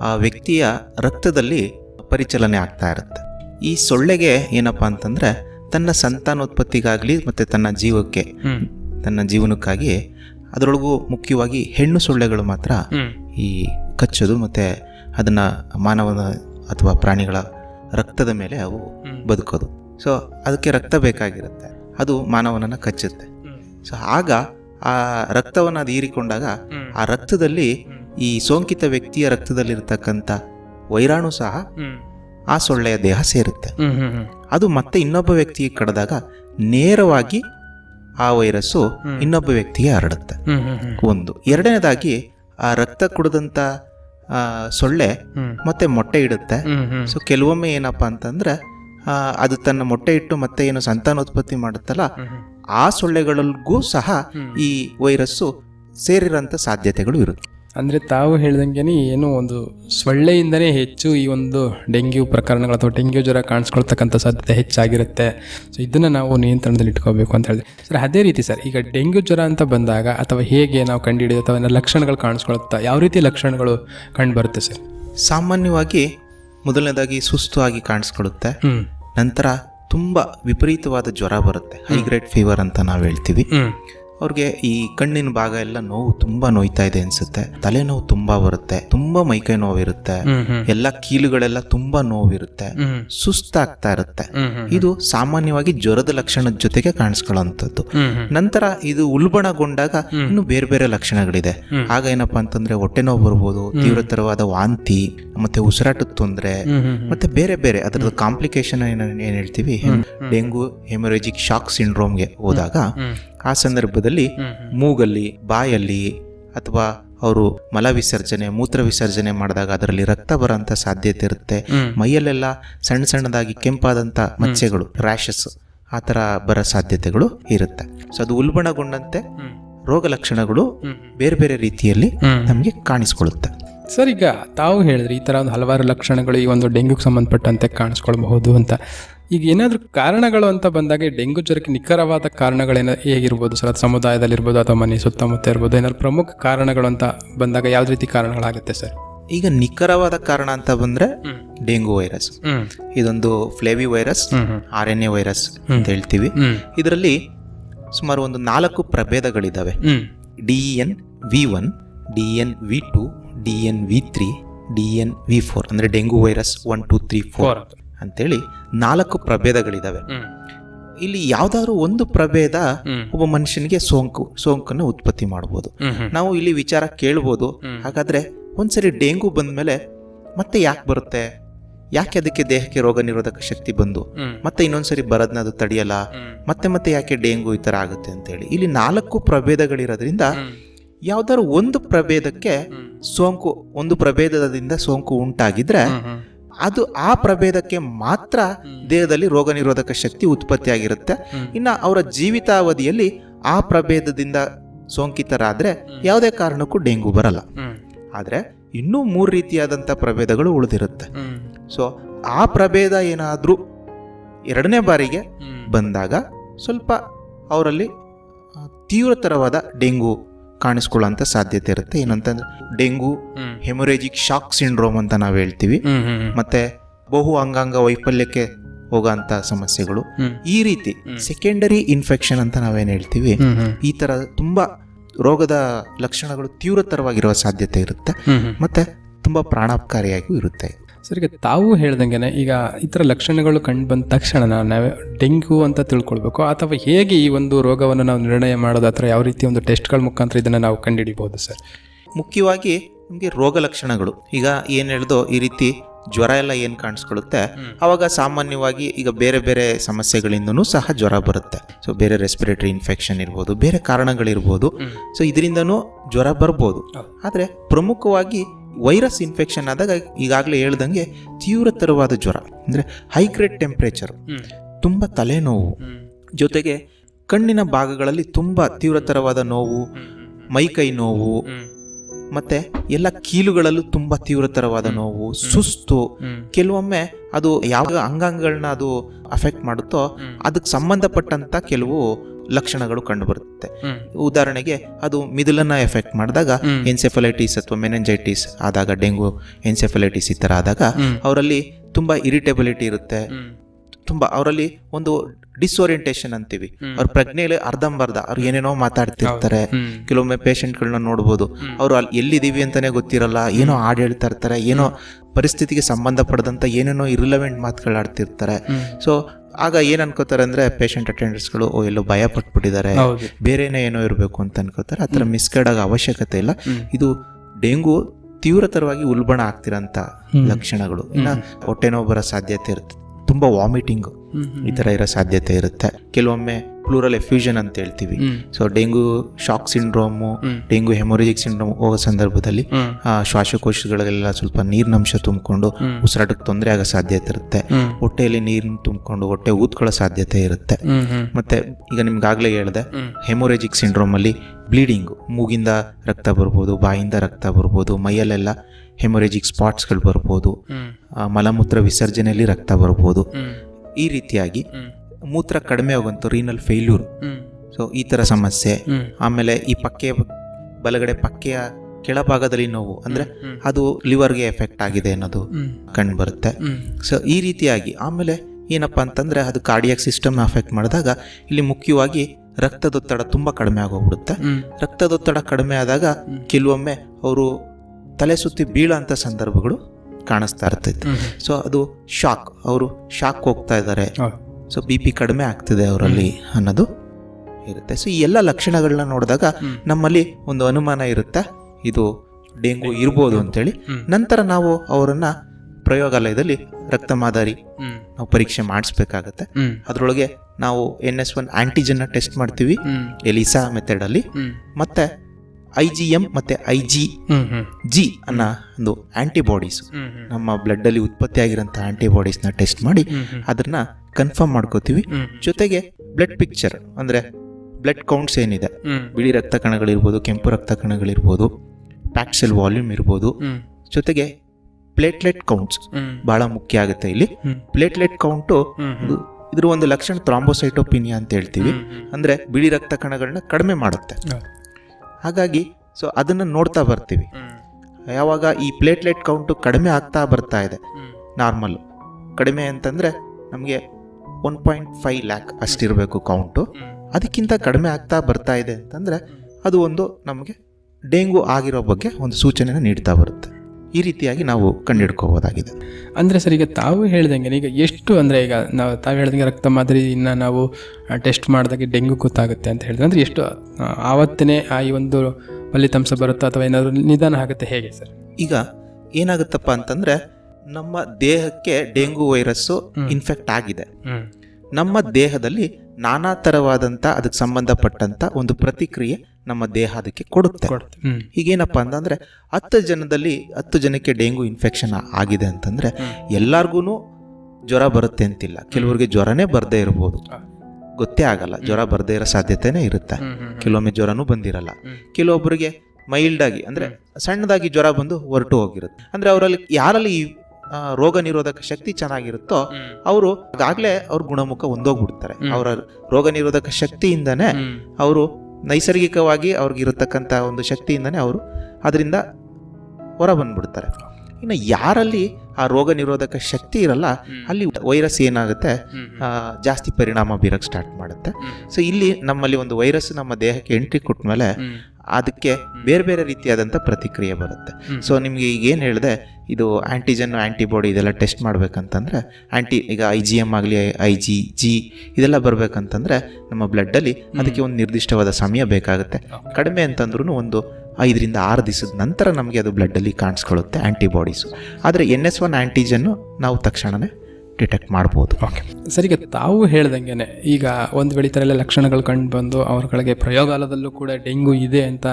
ಆ ವ್ಯಕ್ತಿಯ ರಕ್ತದಲ್ಲಿ ಪರಿಚಲನೆ ಆಗ್ತಾ ಇರುತ್ತೆ. ಈ ಸೊಳ್ಳೆಗೆ ಏನಪ್ಪ ಅಂತಂದರೆ ತನ್ನ ಸಂತಾನೋತ್ಪತ್ತಿಗಾಗಲಿ ಮತ್ತು ತನ್ನ ಜೀವಕ್ಕೆ ತನ್ನ ಜೀವನಕ್ಕಾಗಿ ಅದರೊಳಗೂ ಮುಖ್ಯವಾಗಿ ಹೆಣ್ಣು ಸೊಳ್ಳೆಗಳು ಮಾತ್ರ ಈ ಕಚ್ಚೋದು ಮತ್ತು ಅದನ್ನು ಮಾನವನ ಅಥವಾ ಪ್ರಾಣಿಗಳ ರಕ್ತದ ಮೇಲೆ ಅವು. ಬದುಕೋದು. ಸೊ ಅದಕ್ಕೆ ರಕ್ತ ಬೇಕಾಗಿರುತ್ತೆ. ಅದು ಮಾನವನನ್ನು ಕಚ್ಚುತ್ತೆ. ಸೊ ಆಗ ಆ ರಕ್ತವನ್ನು ಅದು ಹೀರಿಕೊಂಡಾಗ ಆ ರಕ್ತದಲ್ಲಿ ಈ ಸೋಂಕಿತ ವ್ಯಕ್ತಿಯ ರಕ್ತದಲ್ಲಿರ್ತಕ್ಕಂಥ ವೈರಾಣು ಸಹ ಆ ಸೊಳ್ಳೆಯ ದೇಹ ಸೇರುತ್ತೆ. ಅದು ಮತ್ತೆ ಇನ್ನೊಬ್ಬ ವ್ಯಕ್ತಿಗೆ ಕಡದಾಗ ನೇರವಾಗಿ ಆ ವೈರಸ್ಸು ಇನ್ನೊಬ್ಬ ವ್ಯಕ್ತಿಗೆ ಹರಡುತ್ತೆ. ಒಂದು. ಎರಡನೇದಾಗಿ ಆ ರಕ್ತ ಕುಡಿದಂಥ ಸೊಳ್ಳೆ ಮತ್ತೆ ಮೊಟ್ಟೆ ಇಡುತ್ತೆ. ಸೊ ಕೆಲವೊಮ್ಮೆ ಏನಪ್ಪ ಅಂತಂದ್ರೆ ಅದು ತನ್ನ ಮೊಟ್ಟೆ ಇಟ್ಟು ಮತ್ತೆ ಏನು ಸಂತಾನೋತ್ಪತ್ತಿ ಮಾಡುತ್ತಲ್ಲ. ಆ ಸೊಳ್ಳೆಗಳಿಗೂ ಸಹ ಈ ವೈರಸ್ಸು ಸೇರಿರೋಂಥ ಸಾಧ್ಯತೆಗಳು ಇರುತ್ತೆ ಅಂದ್ರೆ ತಾವು ಹೇಳ್ದಂಗೆ ಏನು ಒಂದು ಸೊಳ್ಳೆಯಿಂದನೇ ಹೆಚ್ಚು ಈ ಒಂದು ಡೆಂಗ್ಯೂ ಪ್ರಕರಣಗಳು ಅಥವಾ ಡೆಂಗ್ಯೂ ಜ್ವರ ಕಾಣಿಸ್ಕೊಳ್ತಕ್ಕಂಥ ಸಾಧ್ಯತೆ ಹೆಚ್ಚಾಗಿರುತ್ತೆ. ಸೊ ಇದನ್ನು ನಾವು ನಿಯಂತ್ರಣದಲ್ಲಿ ಇಟ್ಕೋಬೇಕು ಅಂತ ಹೇಳಿದೆ. ಸರ್ ಅದೇ ರೀತಿ ಸರ್ ಈಗ ಡೆಂಗ್ಯೂ ಜ್ವರ ಅಂತ ಬಂದಾಗ ಅಥವಾ ಹೇಗೆ ನಾವು ಕಂಡುಹಿಡಿಯೋದು ಅಥವಾ ಅದರ ಲಕ್ಷಣಗಳು ಕಾಣಿಸ್ಕೊಳ್ತಾ ಯಾವ ರೀತಿ ಲಕ್ಷಣಗಳು ಕಂಡು ಬರುತ್ತೆ ಸರ್ ಸಾಮಾನ್ಯವಾಗಿ ಮೊದಲನೇದಾಗಿ ಸುಸ್ತು ಆಗಿ ಕಾಣಿಸ್ಕೊಳ್ಳುತ್ತೆ ನಂತರ ತುಂಬ ವಿಪರೀತವಾದ ಜ್ವರ ಬರುತ್ತೆ. ಹೈಗ್ರೇಡ್ ಫೀವರ್ ಅಂತ ನಾವು ಹೇಳ್ತೀವಿ. ಅವ್ರಿಗೆ ಈ ಕಣ್ಣಿನ ಭಾಗ ಎಲ್ಲ ನೋವು ತುಂಬಾ ನೋಯ್ತಾ ಇದೆ ಅನ್ಸುತ್ತೆ. ತಲೆನೋವು ತುಂಬಾ ಬರುತ್ತೆ. ತುಂಬಾ ಮೈಕೈ ನೋವಿರುತ್ತೆ. ಎಲ್ಲ ಕೀಲುಗಳೆಲ್ಲ ತುಂಬಾ ನೋವಿರುತ್ತೆ. ಸುಸ್ತಾಗ್ತಾ ಇರುತ್ತೆ. ಇದು ಸಾಮಾನ್ಯವಾಗಿ ಜ್ವರದ ಲಕ್ಷಣದ ಜೊತೆಗೆ ಕಾಣಿಸ್ಕೊಳ್ಳೋಂಥದ್ದು ನಂತರ ಇದು ಉಲ್ಬಣಗೊಂಡಾಗ ಇನ್ನು ಬೇರೆ ಬೇರೆ ಲಕ್ಷಣಗಳಿದೆ. ಆಗ ಏನಪ್ಪಾ ಅಂತಂದ್ರೆ ಹೊಟ್ಟೆ ನೋವು ಬರ್ಬೋದು ತೀವ್ರತರವಾದ ವಾಂತಿ ಮತ್ತೆ ಉಸಿರಾಟದ ತೊಂದರೆ ಮತ್ತೆ ಬೇರೆ ಬೇರೆ. ಅದರದ್ದು ಕಾಂಪ್ಲಿಕೇಶನ್ ಏನ್ ಏನ್ ಹೇಳ್ತೀವಿ? ಡೆಂಗು ಹೆಮೊರೇಜಿಕ್ ಶಾಕ್ ಸಿಂಡ್ರೋಮ್ಗೆ ಹೋದಾಗ ಆ ಸಂದರ್ಭದಲ್ಲಿ ಮೂಗಲ್ಲಿ ಬಾಯಲ್ಲಿ ಅಥವಾ ಅವರು ಮಲ ವಿಸರ್ಜನೆ ಮೂತ್ರ ವಿಸರ್ಜನೆ ಮಾಡಿದಾಗ ಅದರಲ್ಲಿ ರಕ್ತ ಬರೋಂಥ ಸಾಧ್ಯತೆ ಇರುತ್ತೆ. ಮೈಯಲ್ಲೆಲ್ಲ ಸಣ್ಣ ಸಣ್ಣದಾಗಿ ಕೆಂಪಾದಂಥ ಮಚ್ಚೆಗಳು ರ್ಯಾಷಸ್ ಆ ಥರ ಬರೋ ಸಾಧ್ಯತೆಗಳು ಇರುತ್ತೆ. ಸೊ ಅದು ಉಲ್ಬಣಗೊಂಡಂತೆ ರೋಗ ಲಕ್ಷಣಗಳು ಬೇರೆ ಬೇರೆ ರೀತಿಯಲ್ಲಿ ನಮಗೆ ಕಾಣಿಸ್ಕೊಳ್ಳುತ್ತೆ. ಸರ್ ಈಗ ತಾವು ಹೇಳಿದ್ರಿ ಈ ಥರ ಒಂದು ಹಲವಾರು ಲಕ್ಷಣಗಳು ಈ ಒಂದು ಡೆಂಗ್ಯೂಗೆ ಸಂಬಂಧಪಟ್ಟಂತೆ ಕಾಣಿಸ್ಕೊಳ್ಬಹುದು ಅಂತ. ಈಗ ಏನಾದರೂ ಕಾರಣಗಳು ಅಂತ ಬಂದಾಗ ಡೆಂಗ್ಯೂ ಡೆಂಗು ಜ್ವರಕ್ಕೆ ನಿಖರವಾದ ಕಾರಣಗಳೇನ ಹೇಗಿರ್ಬೋದು ಸರ್? ಅದು ಸಮುದಾಯದಲ್ಲಿರ್ಬೋದು ಅಥವಾ ಮನೆ ಸುತ್ತಮುತ್ತ ಇರ್ಬೋದು ಏನಾದ್ರು ಪ್ರಮುಖ ಕಾರಣಗಳು ಅಂತ ಬಂದಾಗ ಯಾವ ರೀತಿ ಕಾರಣಗಳಾಗುತ್ತೆ ಸರ್? ಈಗ ನಿಖರವಾದ ಕಾರಣ ಅಂತ ಬಂದ್ರೆ ಡೆಂಗು ವೈರಸ್. ಇದೊಂದು flavi virus R N A virus ಅಂತ ಹೇಳ್ತೀವಿ. ಇದರಲ್ಲಿ ಸುಮಾರು ಒಂದು ನಾಲ್ಕು ಪ್ರಭೇದಗಳಿದ್ದಾವೆ D N V one D N V two D N V three D N V four ಅಂದರೆ dengue virus one two three four ಅಂತೇಳಿ ನಾಲ್ಕು ಪ್ರಭೇದಗಳಿದ್ದಾವೆ ಇಲ್ಲಿ ಯಾವ್ದಾದ್ರು ಒಂದು ಪ್ರಭೇದ ಒಬ್ಬ ಮನುಷ್ಯನಿಗೆ ಸೋಂಕು ಸೋಂಕನ್ನು ಉತ್ಪತ್ತಿ ಹ್ಮ್ ನಾವು ಇಲ್ಲಿ ವಿಚಾರ ಕೇಳ್ಬೋದು. ಹಾಗಾದ್ರೆ ಒಂದ್ಸರಿ ಡೆಂಗು ಬಂದ್ಮೇಲೆ ಮತ್ತೆ ಯಾಕೆ ಬರುತ್ತೆ? ಯಾಕೆ ಅದಕ್ಕೆ ದೇಹಕ್ಕೆ ರೋಗ ನಿರೋಧಕ ಶಕ್ತಿ ಬಂದು? ಮತ್ತೆ ಇನ್ನೊಂದ್ಸರಿ ಬರೋದನ್ನ ಅದು ತಡೆಯಲ್ಲ? ಮತ್ತೆ ಮತ್ತೆ ಯಾಕೆ ಡೆಂಗು ಈ ತರ ಆಗುತ್ತೆ ಅಂತೇಳಿ. ಇಲ್ಲಿ ನಾಲ್ಕು ಪ್ರಭೇದಗಳಿರೋದ್ರಿಂದ ಯಾವ್ದಾದ್ರು ಒಂದು ಪ್ರಭೇದಕ್ಕೆ ಸೋಂಕು ಒಂದು ಪ್ರಭೇದದಿಂದ ಸೋಂಕು ಉಂಟಾಗಿದ್ರೆ ಅದು ಆ ಪ್ರಭೇದಕ್ಕೆ ಮಾತ್ರ ದೇಹದಲ್ಲಿ ರೋಗ ನಿರೋಧಕ ಶಕ್ತಿ ಉತ್ಪತ್ತಿಯಾಗಿರುತ್ತೆ. ಇನ್ನು ಅವರ ಜೀವಿತಾವಧಿಯಲ್ಲಿ ಆ ಪ್ರಭೇದದಿಂದ ಸೋಂಕಿತರಾದರೆ ಯಾವುದೇ ಕಾರಣಕ್ಕೂ ಡೆಂಗು ಬರಲ್ಲ. ಆದರೆ ಇನ್ನೂ ಮೂರು ರೀತಿಯಾದಂಥ ಪ್ರಭೇದಗಳು ಉಳಿದಿರುತ್ತೆ. ಸೊ ಆ ಪ್ರಭೇದ ಏನಾದರೂ ಎರಡನೇ ಬಾರಿಗೆ ಬಂದಾಗ ಸ್ವಲ್ಪ ಅವರಲ್ಲಿ ತೀವ್ರತರವಾದ ಡೆಂಗು ಕಾಣಿಸ್ಕೊಳ್ಳೋಂಥ ಸಾಧ್ಯತೆ ಇರುತ್ತೆ. ಏನಂತಂದ್ರೆ dengue hmm. Haemorrhagic shock syndrome ಅಂತ ನಾವು ಹೇಳ್ತೀವಿ. ಮತ್ತೆ ಬಹು ಅಂಗಾಂಗ ವೈಫಲ್ಯಕ್ಕೆ ಹೋಗೋಂಥ ಸಮಸ್ಯೆಗಳು. ಈ ರೀತಿ ಸೆಕೆಂಡರಿ ಇನ್ಫೆಕ್ಷನ್ ಅಂತ ನಾವೇನು ಹೇಳ್ತೀವಿ ಈ ತರ ತುಂಬ ರೋಗದ ಲಕ್ಷಣಗಳು ತೀವ್ರತರವಾಗಿರುವ ಸಾಧ್ಯತೆ ಇರುತ್ತೆ. ಮತ್ತೆ ತುಂಬಾ ಪ್ರಾಣಾಪಕಾರಿಯಾಗೂ ಇರುತ್ತೆ. ಸರ್ ಈಗ ತಾವು ಹೇಳ್ದಂಗೆ ಈಗ ಈ ಥರ ಲಕ್ಷಣಗಳು ಕಂಡು ಬಂದ ತಕ್ಷಣ ನಾವು ಡೆಂಗ್ಯೂ ಅಂತ ತಿಳ್ಕೊಳ್ಬೇಕು. ಅಥವಾ ಹೇಗೆ ಈ ಒಂದು ರೋಗವನ್ನು ನಾವು ನಿರ್ಣಯ ಮಾಡೋದು? ಅಥವಾ ಯಾವ ರೀತಿ ಒಂದು ಟೆಸ್ಟ್ಗಳ ಮುಖಾಂತರ ಇದನ್ನು ನಾವು ಕಂಡುಹಿಡಿಬೋದು ಸರ್? ಮುಖ್ಯವಾಗಿ ನಿಮಗೆ ರೋಗ ಲಕ್ಷಣಗಳು. ಈಗ ಏನು ಹೇಳ್ದು ಈ ರೀತಿ ಜ್ವರ ಎಲ್ಲ ಏನು ಕಾಣಿಸ್ಕೊಳ್ಳುತ್ತೆ? ಆವಾಗ ಸಾಮಾನ್ಯವಾಗಿ ಈಗ ಬೇರೆ ಬೇರೆ ಸಮಸ್ಯೆಗಳಿಂದನೂ ಸಹ ಜ್ವರ ಬರುತ್ತೆ. ಸೊ ಬೇರೆ ರೆಸ್ಪಿರೇಟರಿ ಇನ್ಫೆಕ್ಷನ್ ಇರ್ಬೋದು ಬೇರೆ ಕಾರಣಗಳಿರ್ಬೋದು. ಸೊ ಇದರಿಂದನೂ ಜ್ವರ ಬರ್ಬೋದು. ಆದರೆ ಪ್ರಮುಖವಾಗಿ ವೈರಸ್ ಇನ್ಫೆಕ್ಷನ್ ಆದಾಗ ಈಗಾಗಲೇ ಹೇಳ್ದಂಗೆ ತೀವ್ರತರವಾದ ಜ್ವರ ಅಂದರೆ ಹೈ ಗ್ರೇಡ್ ಟೆಂಪ್ರೇಚರ್ ತುಂಬ ತಲೆನೋವು ಜೊತೆಗೆ ಕಣ್ಣಿನ ಭಾಗಗಳಲ್ಲಿ ತುಂಬ ತೀವ್ರತರವಾದ ನೋವು ಮೈಕೈ ನೋವು ಮತ್ತೆ ಎಲ್ಲ ಕೀಲುಗಳಲ್ಲೂ ತುಂಬ ತೀವ್ರತರವಾದ ನೋವು ಸುಸ್ತು. ಕೆಲವೊಮ್ಮೆ ಅದು ಯಾವ ಅಂಗಾಂಗಗಳನ್ನ ಅದು ಅಫೆಕ್ಟ್ ಮಾಡುತ್ತೋ ಅದಕ್ಕೆ ಸಂಬಂಧಪಟ್ಟಂತ ಕೆಲವು ಲಕ್ಷಣಗಳು ಕಂಡುಬರುತ್ತೆ. ಉದಾಹರಣೆಗೆ ಅದು ಮಿದುಲನ್ನ ಎಫೆಕ್ಟ್ ಮಾಡಿದಾಗ ಎನ್ಸೆಫಲೈಟಿಸ್ ಅಥವಾ ಮೆನೆಂಜೈಟಿಸ್ ಆದಾಗ ಡೆಂಗು ಎನ್ಸೆಫಲೈಟಿಸ್ ಈ ಥರ ಆದಾಗ ಅವರಲ್ಲಿ ತುಂಬ ಇರಿಟೇಬಿಲಿಟಿ ಇರುತ್ತೆ. ತುಂಬ ಅವರಲ್ಲಿ ಒಂದು ಡಿಸ್ಒರಿಯಂಟೇಷನ್ ಅಂತೀವಿ. ಅವ್ರ ಪ್ರಜ್ಞೆಯಲ್ಲಿ ಅರ್ಧಂಬರ್ಧ ಅವ್ರು ಏನೇನೋ ಮಾತಾಡ್ತಿರ್ತಾರೆ. ಕೆಲವೊಮ್ಮೆ ಪೇಷಂಟ್ಗಳನ್ನ ನೋಡ್ಬೋದು. ಅವರು ಅಲ್ಲಿ ಎಲ್ಲಿದ್ದೀವಿ ಅಂತಾನೆ ಗೊತ್ತಿರಲ್ಲ ಏನೋ ಹಾಡು ಹೇಳ್ತಾ ಇರ್ತಾರೆ ಏನೋ ಪರಿಸ್ಥಿತಿಗೆ ಸಂಬಂಧಪಡದಂಥ ಏನೇನೋ ಇರಿಲವೆಂಟ್ ಮಾತುಗಳು ಆಡ್ತಿರ್ತಾರೆ. ಸೊ ಆಗ ಏನ್ ಅನ್ಕೋತಾರೆ ಅಂದರೆ ಪೇಷಂಟ್ ಅಟೆಂಡರ್ಸ್ಗಳು ಓ ಎಲ್ಲೋ ಭಯ ಪಟ್ಬಿಟ್ಟಿದ್ದಾರೆ. ಬೇರೆನೇ ಏನೋ ಇರಬೇಕು ಅಂತ ಅನ್ಕೋತಾರೆ. ಆ ಥರ ಮಿಸ್ಗೈಡ್ ಆಗೋ ಅವಶ್ಯಕತೆ ಇಲ್ಲ. ಇದು ಡೆಂಗು ತೀವ್ರತರವಾಗಿ ಉಲ್ಬಣ ಆಗ್ತಿರೋಂಥ ಲಕ್ಷಣಗಳು. ಇನ್ನು ಹೊಟ್ಟೆ ನೋವು ಬರೋ ಸಾಧ್ಯತೆ ಇರುತ್ತೆ. ತುಂಬ ವಾಮಿಟಿಂಗ್ ಈ ಥರ ಇರೋ ಸಾಧ್ಯತೆ ಇರುತ್ತೆ. ಕೆಲವೊಮ್ಮೆ ಪ್ಲೂರಲ್ ಎಫ್ಯೂಷನ್ ಅಂತ ಹೇಳ್ತೀವಿ. So dengue shock syndrome dengue haemorrhagic syndrome ಹೋಗೋ ಸಂದರ್ಭದಲ್ಲಿ ಶ್ವಾಸಕೋಶಗಳಿಗೆಲ್ಲ ಶ್ವಾಸಕೋಶಗಳೆಲ್ಲ ಸ್ವಲ್ಪ ನೀರಿನಂಶ ತುಂಬಿಕೊಂಡು ಉಸಿರಾಟಕ್ಕೆ ತೊಂದರೆ ಆಗೋ ಸಾಧ್ಯತೆ ಇರುತ್ತೆ. ಹೊಟ್ಟೆಯಲ್ಲಿ ನೀರು ತುಂಬಿಕೊಂಡು ಹೊಟ್ಟೆ ಊದ್ಕೊಳ್ಳೋ ಸಾಧ್ಯತೆ ಇರುತ್ತೆ. ಮತ್ತೆ ಈಗ ನಿಮ್ಗಾಗಲೇ ಹೇಳಿದೆ ಹೆಮೊರೇಜಿಕ್ ಸಿಂಡ್ರೋಮಲ್ಲಿ ಬ್ಲೀಡಿಂಗು ಮೂಗಿಂದ ರಕ್ತ ಬರ್ಬೋದು ಬಾಯಿಂದ ರಕ್ತ ಬರ್ಬೋದು ಮೈಯಲ್ಲೆಲ್ಲ ಹೆಮೊರೇಜಿಕ್ ಸ್ಪಾಟ್ಸ್ಗಳು ಬರ್ಬೋದು ಮಲಮೂತ್ರ ವಿಸರ್ಜನೆಯಲ್ಲಿ ರಕ್ತ ಬರ್ಬೋದು ಈ ರೀತಿಯಾಗಿ ಮೂತ್ರ ಕಡಿಮೆ ಹೋಗುವಂಥ ರೀನಲ್ ಫೇಲ್ಯೂರ್ ಸೊ ಈ ಥರ ಸಮಸ್ಯೆ. ಆಮೇಲೆ ಈ ಪಕ್ಕೆ ಬಲಗಡೆ ಪಕ್ಕೆಯ ಕೆಳಭಾಗದಲ್ಲಿ ನೋವು ಅಂದರೆ ಅದು ಲಿವರ್ಗೆ ಎಫೆಕ್ಟ್ ಆಗಿದೆ ಅನ್ನೋದು ಕಂಡು ಬರುತ್ತೆ. ಸೊ ಈ ರೀತಿಯಾಗಿ ಆಮೇಲೆ ಏನಪ್ಪ ಅಂತಂದರೆ ಅದು ಕಾರ್ಡಿಯಾಕ್ ಸಿಸ್ಟಮ್ ಎಫೆಕ್ಟ್ ಮಾಡಿದಾಗ ಇಲ್ಲಿ ಮುಖ್ಯವಾಗಿ ರಕ್ತದೊತ್ತಡ ತುಂಬ ಕಡಿಮೆ ಆಗೋಗ್ಬಿಡುತ್ತೆ. ರಕ್ತದೊತ್ತಡ ಕಡಿಮೆ ಆದಾಗ ಕೆಲವೊಮ್ಮೆ ಅವರು ತಲೆ ಸುತ್ತಿ ಬೀಳೋಂಥ ಸಂದರ್ಭಗಳು ಕಾಣಿಸ್ತಾ ಇರ್ತೈತೆ. ಸೊ ಅದು ಶಾಕ್ ಅವರು ಶಾಕ್ ಹೋಗ್ತಾ ಇದ್ದಾರೆ. ಸೊ ಬಿ ಪಿ ಕಡಿಮೆ ಆಗ್ತಿದೆ ಅವರಲ್ಲಿ ಅನ್ನೋದು ಇರುತ್ತೆ. ಸೊ ಈ ಎಲ್ಲ ಲಕ್ಷಣಗಳನ್ನ ನೋಡಿದಾಗ ನಮ್ಮಲ್ಲಿ ಒಂದು ಅನುಮಾನ ಇರುತ್ತೆ. ಇದು ಡೆಂಗು ಇರ್ಬೋದು ಅಂತೇಳಿ. ನಂತರ ನಾವು ಅವರನ್ನ ಪ್ರಯೋಗಾಲಯದಲ್ಲಿ ರಕ್ತ ಮಾದರಿ ನಾವು ಪರೀಕ್ಷೆ ಮಾಡಿಸ್ಬೇಕಾಗತ್ತೆ. ಅದರೊಳಗೆ ನಾವು ಎನ್ ಎಸ್ ಒನ್ ಆಂಟಿಜನ್ನ ಟೆಸ್ಟ್ ಮಾಡ್ತೀವಿ. ಎಲಿಸಾ ಮೆಥಡಲ್ಲಿ ಮತ್ತೆ ಐ ಜಿ ಎಂ ಮತ್ತೆ ಐ ಜಿ ಜಿ ಅನ್ನೋ ಒಂದು ಆಂಟಿಬಾಡೀಸ್ ನಮ್ಮ ಬ್ಲಡ್ಡಲ್ಲಿ ಉತ್ಪತ್ತಿ ಆಗಿರೋಂಥ ನ ಟೆಸ್ಟ್ ಮಾಡಿ ಅದನ್ನ ಕನ್ಫರ್ಮ್ ಮಾಡ್ಕೋತೀವಿ. ಜೊತೆಗೆ ಬ್ಲಡ್ ಪಿಕ್ಚರ್ ಅಂದರೆ ಬ್ಲಡ್ ಕೌಂಟ್ಸ್ ಏನಿದೆ? ಬಿಳಿ ರಕ್ತ ಕಣಗಳಿರ್ಬೋದು ಕೆಂಪು ರಕ್ತ ಕಣಗಳಿರ್ಬೋದು ಪ್ಯಾಕ್ಸೆಲ್ ವಾಲ್ಯೂಮ್ ಇರ್ಬೋದು. ಜೊತೆಗೆ ಪ್ಲೇಟ್ಲೆಟ್ ಕೌಂಟ್ಸ್ ಬಹಳ ಮುಖ್ಯ ಆಗುತ್ತೆ ಇಲ್ಲಿ. ಪ್ಲೇಟ್ಲೆಟ್ ಕೌಂಟು ಇದ್ರ ಒಂದು ಲಕ್ಷಣ ಥ್ರಾಂಬೋಸೈಟೋಪಿನಿಯಾ ಅಂತ ಹೇಳ್ತೀವಿ. ಅಂದ್ರೆ ಬಿಳಿ ರಕ್ತ ಕಣಗಳನ್ನ ಕಡಿಮೆ ಮಾಡುತ್ತೆ. ಹಾಗಾಗಿ ಸೊ ಅದನ್ನು ನೋಡ್ತಾ ಬರ್ತೀವಿ. ಯಾವಾಗ ಈ ಪ್ಲೇಟ್ಲೆಟ್ ಕೌಂಟು ಕಡಿಮೆ ಆಗ್ತಾ ಬರ್ತಾ ಇದೆ ನಾರ್ಮಲ್ ಕಡಿಮೆ ಅಂತಂದರೆ ನಮಗೆ ಒನ್ ಪಾಯಿಂಟ್ ಫೈವ್ ಲ್ಯಾಕ್ ಅಷ್ಟಿರಬೇಕು ಕೌಂಟು ಅದಕ್ಕಿಂತ ಕಡಿಮೆ ಆಗ್ತಾ ಬರ್ತಾ ಇದೆ ಅಂತಂದರೆ ಅದು ಒಂದು ನಮಗೆ ಡೆಂಗು ಆಗಿರೋ ಬಗ್ಗೆ ಒಂದು ಸೂಚನೆನ ನೀಡ್ತಾ ಬರುತ್ತೆ. ಈ ರೀತಿಯಾಗಿ ನಾವು ಕಂಡುಹಿಡ್ಕೋಬೋದಾಗಿದೆ. ಅಂದರೆ ಸರ್ ಈಗ ತಾವು ಹೇಳ್ದಂಗೆ ಈಗ ಎಷ್ಟು ಅಂದರೆ ಈಗ ನಾವು ತಾವು ಹೇಳ್ದಂಗೆ ರಕ್ತ ಮಾದರಿಯನ್ನು ನಾವು ಟೆಸ್ಟ್ ಮಾಡಿದಾಗ ಡೆಂಗು ಗೊತ್ತಾಗುತ್ತೆ ಅಂತ ಹೇಳಿದ್ರೆ ಅಂದರೆ ಎಷ್ಟು ಆವತ್ತನೇ ಆ ಈ ಒಂದು ಫಲಿತಾಂಶ ಬರುತ್ತಾ ಅಥವಾ ಏನಾದರೂ ನಿಧಾನ ಆಗುತ್ತೆ ಹೇಗೆ ಸರ್? ಈಗ ಏನಾಗುತ್ತಪ್ಪ ಅಂತಂದರೆ ನಮ್ಮ ದೇಹಕ್ಕೆ ಡೆಂಗು ವೈರಸ್ಸು ಇನ್ಫೆಕ್ಟ್ ಆಗಿದೆ. ನಮ್ಮ ದೇಹದಲ್ಲಿ ನಾನಾ ಥರವಾದಂಥ ಅದಕ್ಕೆ ಸಂಬಂಧಪಟ್ಟಂಥ ಒಂದು ಪ್ರತಿಕ್ರಿಯೆ ನಮ್ಮ ದೇಹ ಅದಕ್ಕೆ ಕೊಡುತ್ತೆ. ಈಗೇನಪ್ಪ ಅಂತಂದ್ರೆ ಹತ್ತು ಜನದಲ್ಲಿ ಹತ್ತು ಜನಕ್ಕೆ ಡೆಂಗು ಇನ್ಫೆಕ್ಷನ್ ಆಗಿದೆ ಅಂತಂದ್ರೆ ಎಲ್ಲಾರ್ಗು ಜ್ವರ ಬರುತ್ತೆ ಅಂತಿಲ್ಲ. ಕೆಲವರಿಗೆ ಜ್ವರನೇ ಬರದೇ ಇರ್ಬೋದು. ಗೊತ್ತೇ ಆಗಲ್ಲ. ಜ್ವರ ಬರದೇ ಇರೋ ಸಾಧ್ಯತೆನೇ ಇರುತ್ತೆ. ಕೆಲವೊಮ್ಮೆ ಜ್ವರನೂ ಬಂದಿರಲ್ಲ. ಕೆಲವೊಬ್ಬರಿಗೆ ಮೈಲ್ಡ್ ಆಗಿ ಅಂದ್ರೆ ಸಣ್ಣದಾಗಿ ಜ್ವರ ಬಂದು ಹೊರಟು ಹೋಗಿರುತ್ತೆ. ಅಂದ್ರೆ ಅವರಲ್ಲಿ ಯಾರಲ್ಲಿ ಈ ರೋಗ ನಿರೋಧಕ ಶಕ್ತಿ ಚೆನ್ನಾಗಿರುತ್ತೋ ಅವರು ಆಗಾಗಲೇ ಅವ್ರ ಗುಣಮುಖ ಹೊಂದೋಗ್ಬಿಡ್ತಾರೆ. ಅವರ ರೋಗ ನಿರೋಧಕ ಶಕ್ತಿಯಿಂದನೇ ಅವರು ನೈಸರ್ಗಿಕವಾಗಿ ಅವ್ರಿಗಿರತಕ್ಕಂಥ ಒಂದು ಶಕ್ತಿಯಿಂದನೇ ಅವರು ಅದರಿಂದ ಹೊರ ಬಂದ್ಬಿಡ್ತಾರೆ ಇನ್ನು ಯಾರಲ್ಲಿ ಆ ರೋಗ ನಿರೋಧಕ ಶಕ್ತಿ ಇರಲ್ಲ ಅಲ್ಲಿ ವೈರಸ್ ಏನಾಗುತ್ತೆ ಜಾಸ್ತಿ ಪರಿಣಾಮ ಬೀರಕ್ಕೆ ಸ್ಟಾರ್ಟ್ ಮಾಡುತ್ತೆ. ಸೊ ಇಲ್ಲಿ ನಮ್ಮಲ್ಲಿ ಒಂದು ವೈರಸ್ ನಮ್ಮ ದೇಹಕ್ಕೆ ಎಂಟ್ರಿ ಕೊಟ್ಮೇಲೆ ಹ್ಮ್. ಅದಕ್ಕೆ ಬೇರೆ ಬೇರೆ ರೀತಿಯಾದಂಥ ಪ್ರತಿಕ್ರಿಯೆ ಬರುತ್ತೆ. ಸೊ ನಿಮಗೆ ಈಗ ಏನು ಹೇಳಿದೆ ಇದು ಆ್ಯಂಟಿಜನ್ ಆ್ಯಂಟಿಬಾಡಿ ಇದೆಲ್ಲ ಟೆಸ್ಟ್ ಮಾಡಬೇಕಂತಂದ್ರೆ ಆ್ಯಂಟಿ ಈಗ ಐ ಜಿ ಎಂ ಆಗಲಿ ಐ ಜಿ ಜಿ ಇದೆಲ್ಲ ಬರಬೇಕಂತಂದರೆ ನಮ್ಮ ಬ್ಲಡ್ಡಲ್ಲಿ ಅದಕ್ಕೆ ಒಂದು ನಿರ್ದಿಷ್ಟವಾದ ಸಮಯ ಬೇಕಾಗುತ್ತೆ. ಕಡಿಮೆ ಅಂತಂದ್ರೂ ಒಂದು ಐದರಿಂದ ಆರು ದಿವಸದ ನಂತರ ನಮಗೆ ಅದು ಬ್ಲಡ್ಡಲ್ಲಿ ಕಾಣಿಸ್ಕೊಳ್ಳುತ್ತೆ ಆ್ಯಂಟಿಬಾಡೀಸು ಆದರೆ ಎನ್ ಎಸ್ ಒನ್ ಆ್ಯಂಟಿಜನ್ನು ನಾವು ತಕ್ಷಣವೇ ಡಿಟೆಕ್ಟ್ ಮಾಡ್ಬೋದು. ಓಕೆ. ಸರಿಗೆ ತಾವು ಹೇಳ್ದಂಗೆ ಈಗ ಒಂದು ವೇಳೆ ಥರ ಎಲ್ಲ ಲಕ್ಷಣಗಳು ಕಂಡು ಬಂದು ಅವ್ರಗಳಿಗೆ ಪ್ರಯೋಗಾಲಯದಲ್ಲೂ ಕೂಡ ಡೆಂಗು ಇದೆ ಅಂತ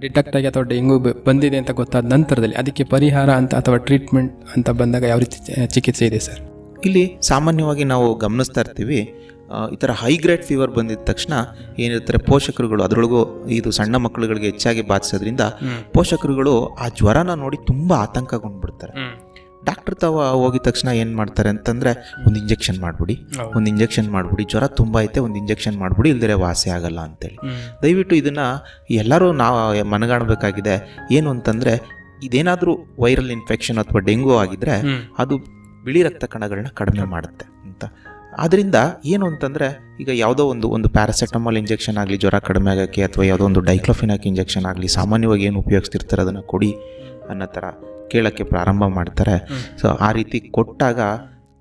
ಡಿಟೆಕ್ಟ್ ಆಗಿ ಅಥವಾ ಡೆಂಗು ಬಂದಿದೆ ಅಂತ ಗೊತ್ತಾದ ನಂತರದಲ್ಲಿ ಅದಕ್ಕೆ ಪರಿಹಾರ ಅಂತ ಅಥವಾ ಟ್ರೀಟ್ಮೆಂಟ್ ಅಂತ ಬಂದಾಗ ಯಾವ ರೀತಿ ಚಿಕಿತ್ಸೆ ಇದೆ ಸರ್? ಇಲ್ಲಿ ಸಾಮಾನ್ಯವಾಗಿ ನಾವು ಗಮನಿಸ್ತಾ ಇರ್ತೀವಿ ಈ ಥರ ಹೈ ಗ್ರೇಡ್ ಫೀವರ್ ಬಂದಿದ ತಕ್ಷಣ ಏನಿರ್ತಾರೆ ಪೋಷಕರುಗಳು ಅದರೊಳಗೂ ಇದು ಸಣ್ಣ ಮಕ್ಕಳುಗಳಿಗೆ ಹೆಚ್ಚಾಗಿ ಬಾಧಿಸೋದ್ರಿಂದ ಪೋಷಕರುಗಳು ಆ ಜ್ವರನ ನೋಡಿ ತುಂಬ ಆತಂಕಗೊಂಡ್ಬಿಡ್ತಾರೆ. ಡಾಕ್ಟರ್ ತಾವ ಹೋಗಿದ ತಕ್ಷಣ ಏನು ಮಾಡ್ತಾರೆ ಅಂತಂದರೆ ಒಂದು ಇಂಜೆಕ್ಷನ್ ಮಾಡಿಬಿಡಿ. ಒಂದು ಇಂಜೆಕ್ಷನ್ ಮಾಡಿಬಿಡಿ. ಜ್ವರ ತುಂಬ ಐತೆ ಒಂದು ಇಂಜೆಕ್ಷನ್ ಮಾಡಿಬಿಡಿ ಇಲ್ಲದೇ ವಾಸಿ ಆಗಲ್ಲ ಅಂತೇಳಿ. ದಯವಿಟ್ಟು ಇದನ್ನು ಎಲ್ಲರೂ ನಾವು ಮನಗಾಣಬೇಕಾಗಿದೆ. ಏನು ಅಂತಂದರೆ ಇದೇನಾದರೂ ವೈರಲ್ ಇನ್ಫೆಕ್ಷನ್ ಅಥವಾ ಡೆಂಗೂ ಆಗಿದ್ರೆ ಅದು ಬಿಳಿ ರಕ್ತ ಕಣಗಳನ್ನ ಕಡಿಮೆ ಮಾಡುತ್ತೆ ಅಂತ. ಆದ್ದರಿಂದ ಏನು ಅಂತಂದರೆ ಈಗ ಯಾವುದೋ ಒಂದು ಒಂದು ಪ್ಯಾರಾಸೆಟಮಾಲ್ ಇಂಜೆಕ್ಷನ್ ಆಗಲಿ ಜ್ವರ ಕಡಿಮೆ ಆಗೋಕ್ಕೆ ಅಥವಾ ಯಾವುದೋ ಒಂದು ಡೈಕ್ಲೋಫಿನಾಕ್ ಇಂಜೆಕ್ಷನ್ ಆಗಲಿ ಸಾಮಾನ್ಯವಾಗಿ ಏನು ಉಪಯೋಗಿಸ್ತಿರ್ತಾರೆ ಅದನ್ನು ಕೊಡಿ ಅನ್ನೋ ಥರ ಕೇಳೋಕ್ಕೆ ಪ್ರಾರಂಭ ಮಾಡ್ತಾರೆ. ಸೊ ಆ ರೀತಿ ಕೊಟ್ಟಾಗ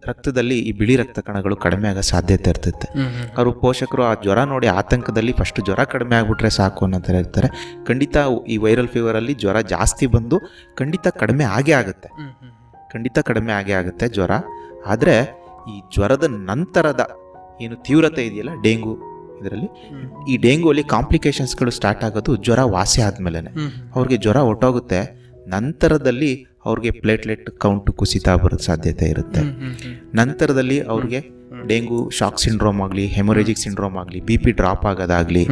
ರಕ್ತದಲ್ಲಿ ಈ ಬಿಳಿ ರಕ್ತ ಕಣಗಳು ಕಡಿಮೆ ಆಗೋ ಸಾಧ್ಯತೆ ಇರ್ತೈತೆ. ಅವರು ಪೋಷಕರು ಆ ಜ್ವರ ನೋಡಿ ಆತಂಕದಲ್ಲಿ ಫಸ್ಟ್ ಜ್ವರ ಕಡಿಮೆ ಆಗಿಬಿಟ್ರೆ ಸಾಕು ಅನ್ನೋ ಥರ ಇರ್ತಾರೆ. ಖಂಡಿತ ಈ ವೈರಲ್ ಫೀವರಲ್ಲಿ ಜ್ವರ ಜಾಸ್ತಿ ಬಂದು ಖಂಡಿತ ಕಡಿಮೆ ಆಗೇ ಆಗುತ್ತೆ. ಖಂಡಿತ ಕಡಿಮೆ ಆಗೇ ಆಗುತ್ತೆ ಜ್ವರ. ಆದರೆ ಈ ಜ್ವರದ ನಂತರದ ಏನು ತೀವ್ರತೆ ಇದೆಯಲ್ಲ ಡೆಂಗು ಇದರಲ್ಲಿ ಈ ಡೆಂಗುವಲ್ಲಿ ಕಾಂಪ್ಲಿಕೇಶನ್ಸ್ಗಳು ಸ್ಟಾರ್ಟ್ ಆಗೋದು ಜ್ವರ ವಾಸಿ ಆದಮೇಲೆ ಅವ್ರಿಗೆ ಜ್ವರ ಹೊಟ್ಟೋಗುತ್ತೆ ನಂತರದಲ್ಲಿ ಅವ್ರಿಗೆ ಪ್ಲೇಟ್ಲೆಟ್ ಕೌಂಟ್ ಕುಸಿತ ಬರೋ ಸಾಧ್ಯತೆ ಇರುತ್ತೆ. ನಂತರದಲ್ಲಿ ಅವ್ರಿಗೆ ಡೆಂಗು ಶಾಕ್ ಸಿಂಡ್ರೋಮ್ ಆಗಲಿ ಹೆಮೊರೇಜಿಕ್ ಸಿಂಡ್ರೋಮ್ ಆಗಲಿ ಬಿ ಪಿ ಡ್ರಾಪ್ ಆಗೋದಾಗಲಿ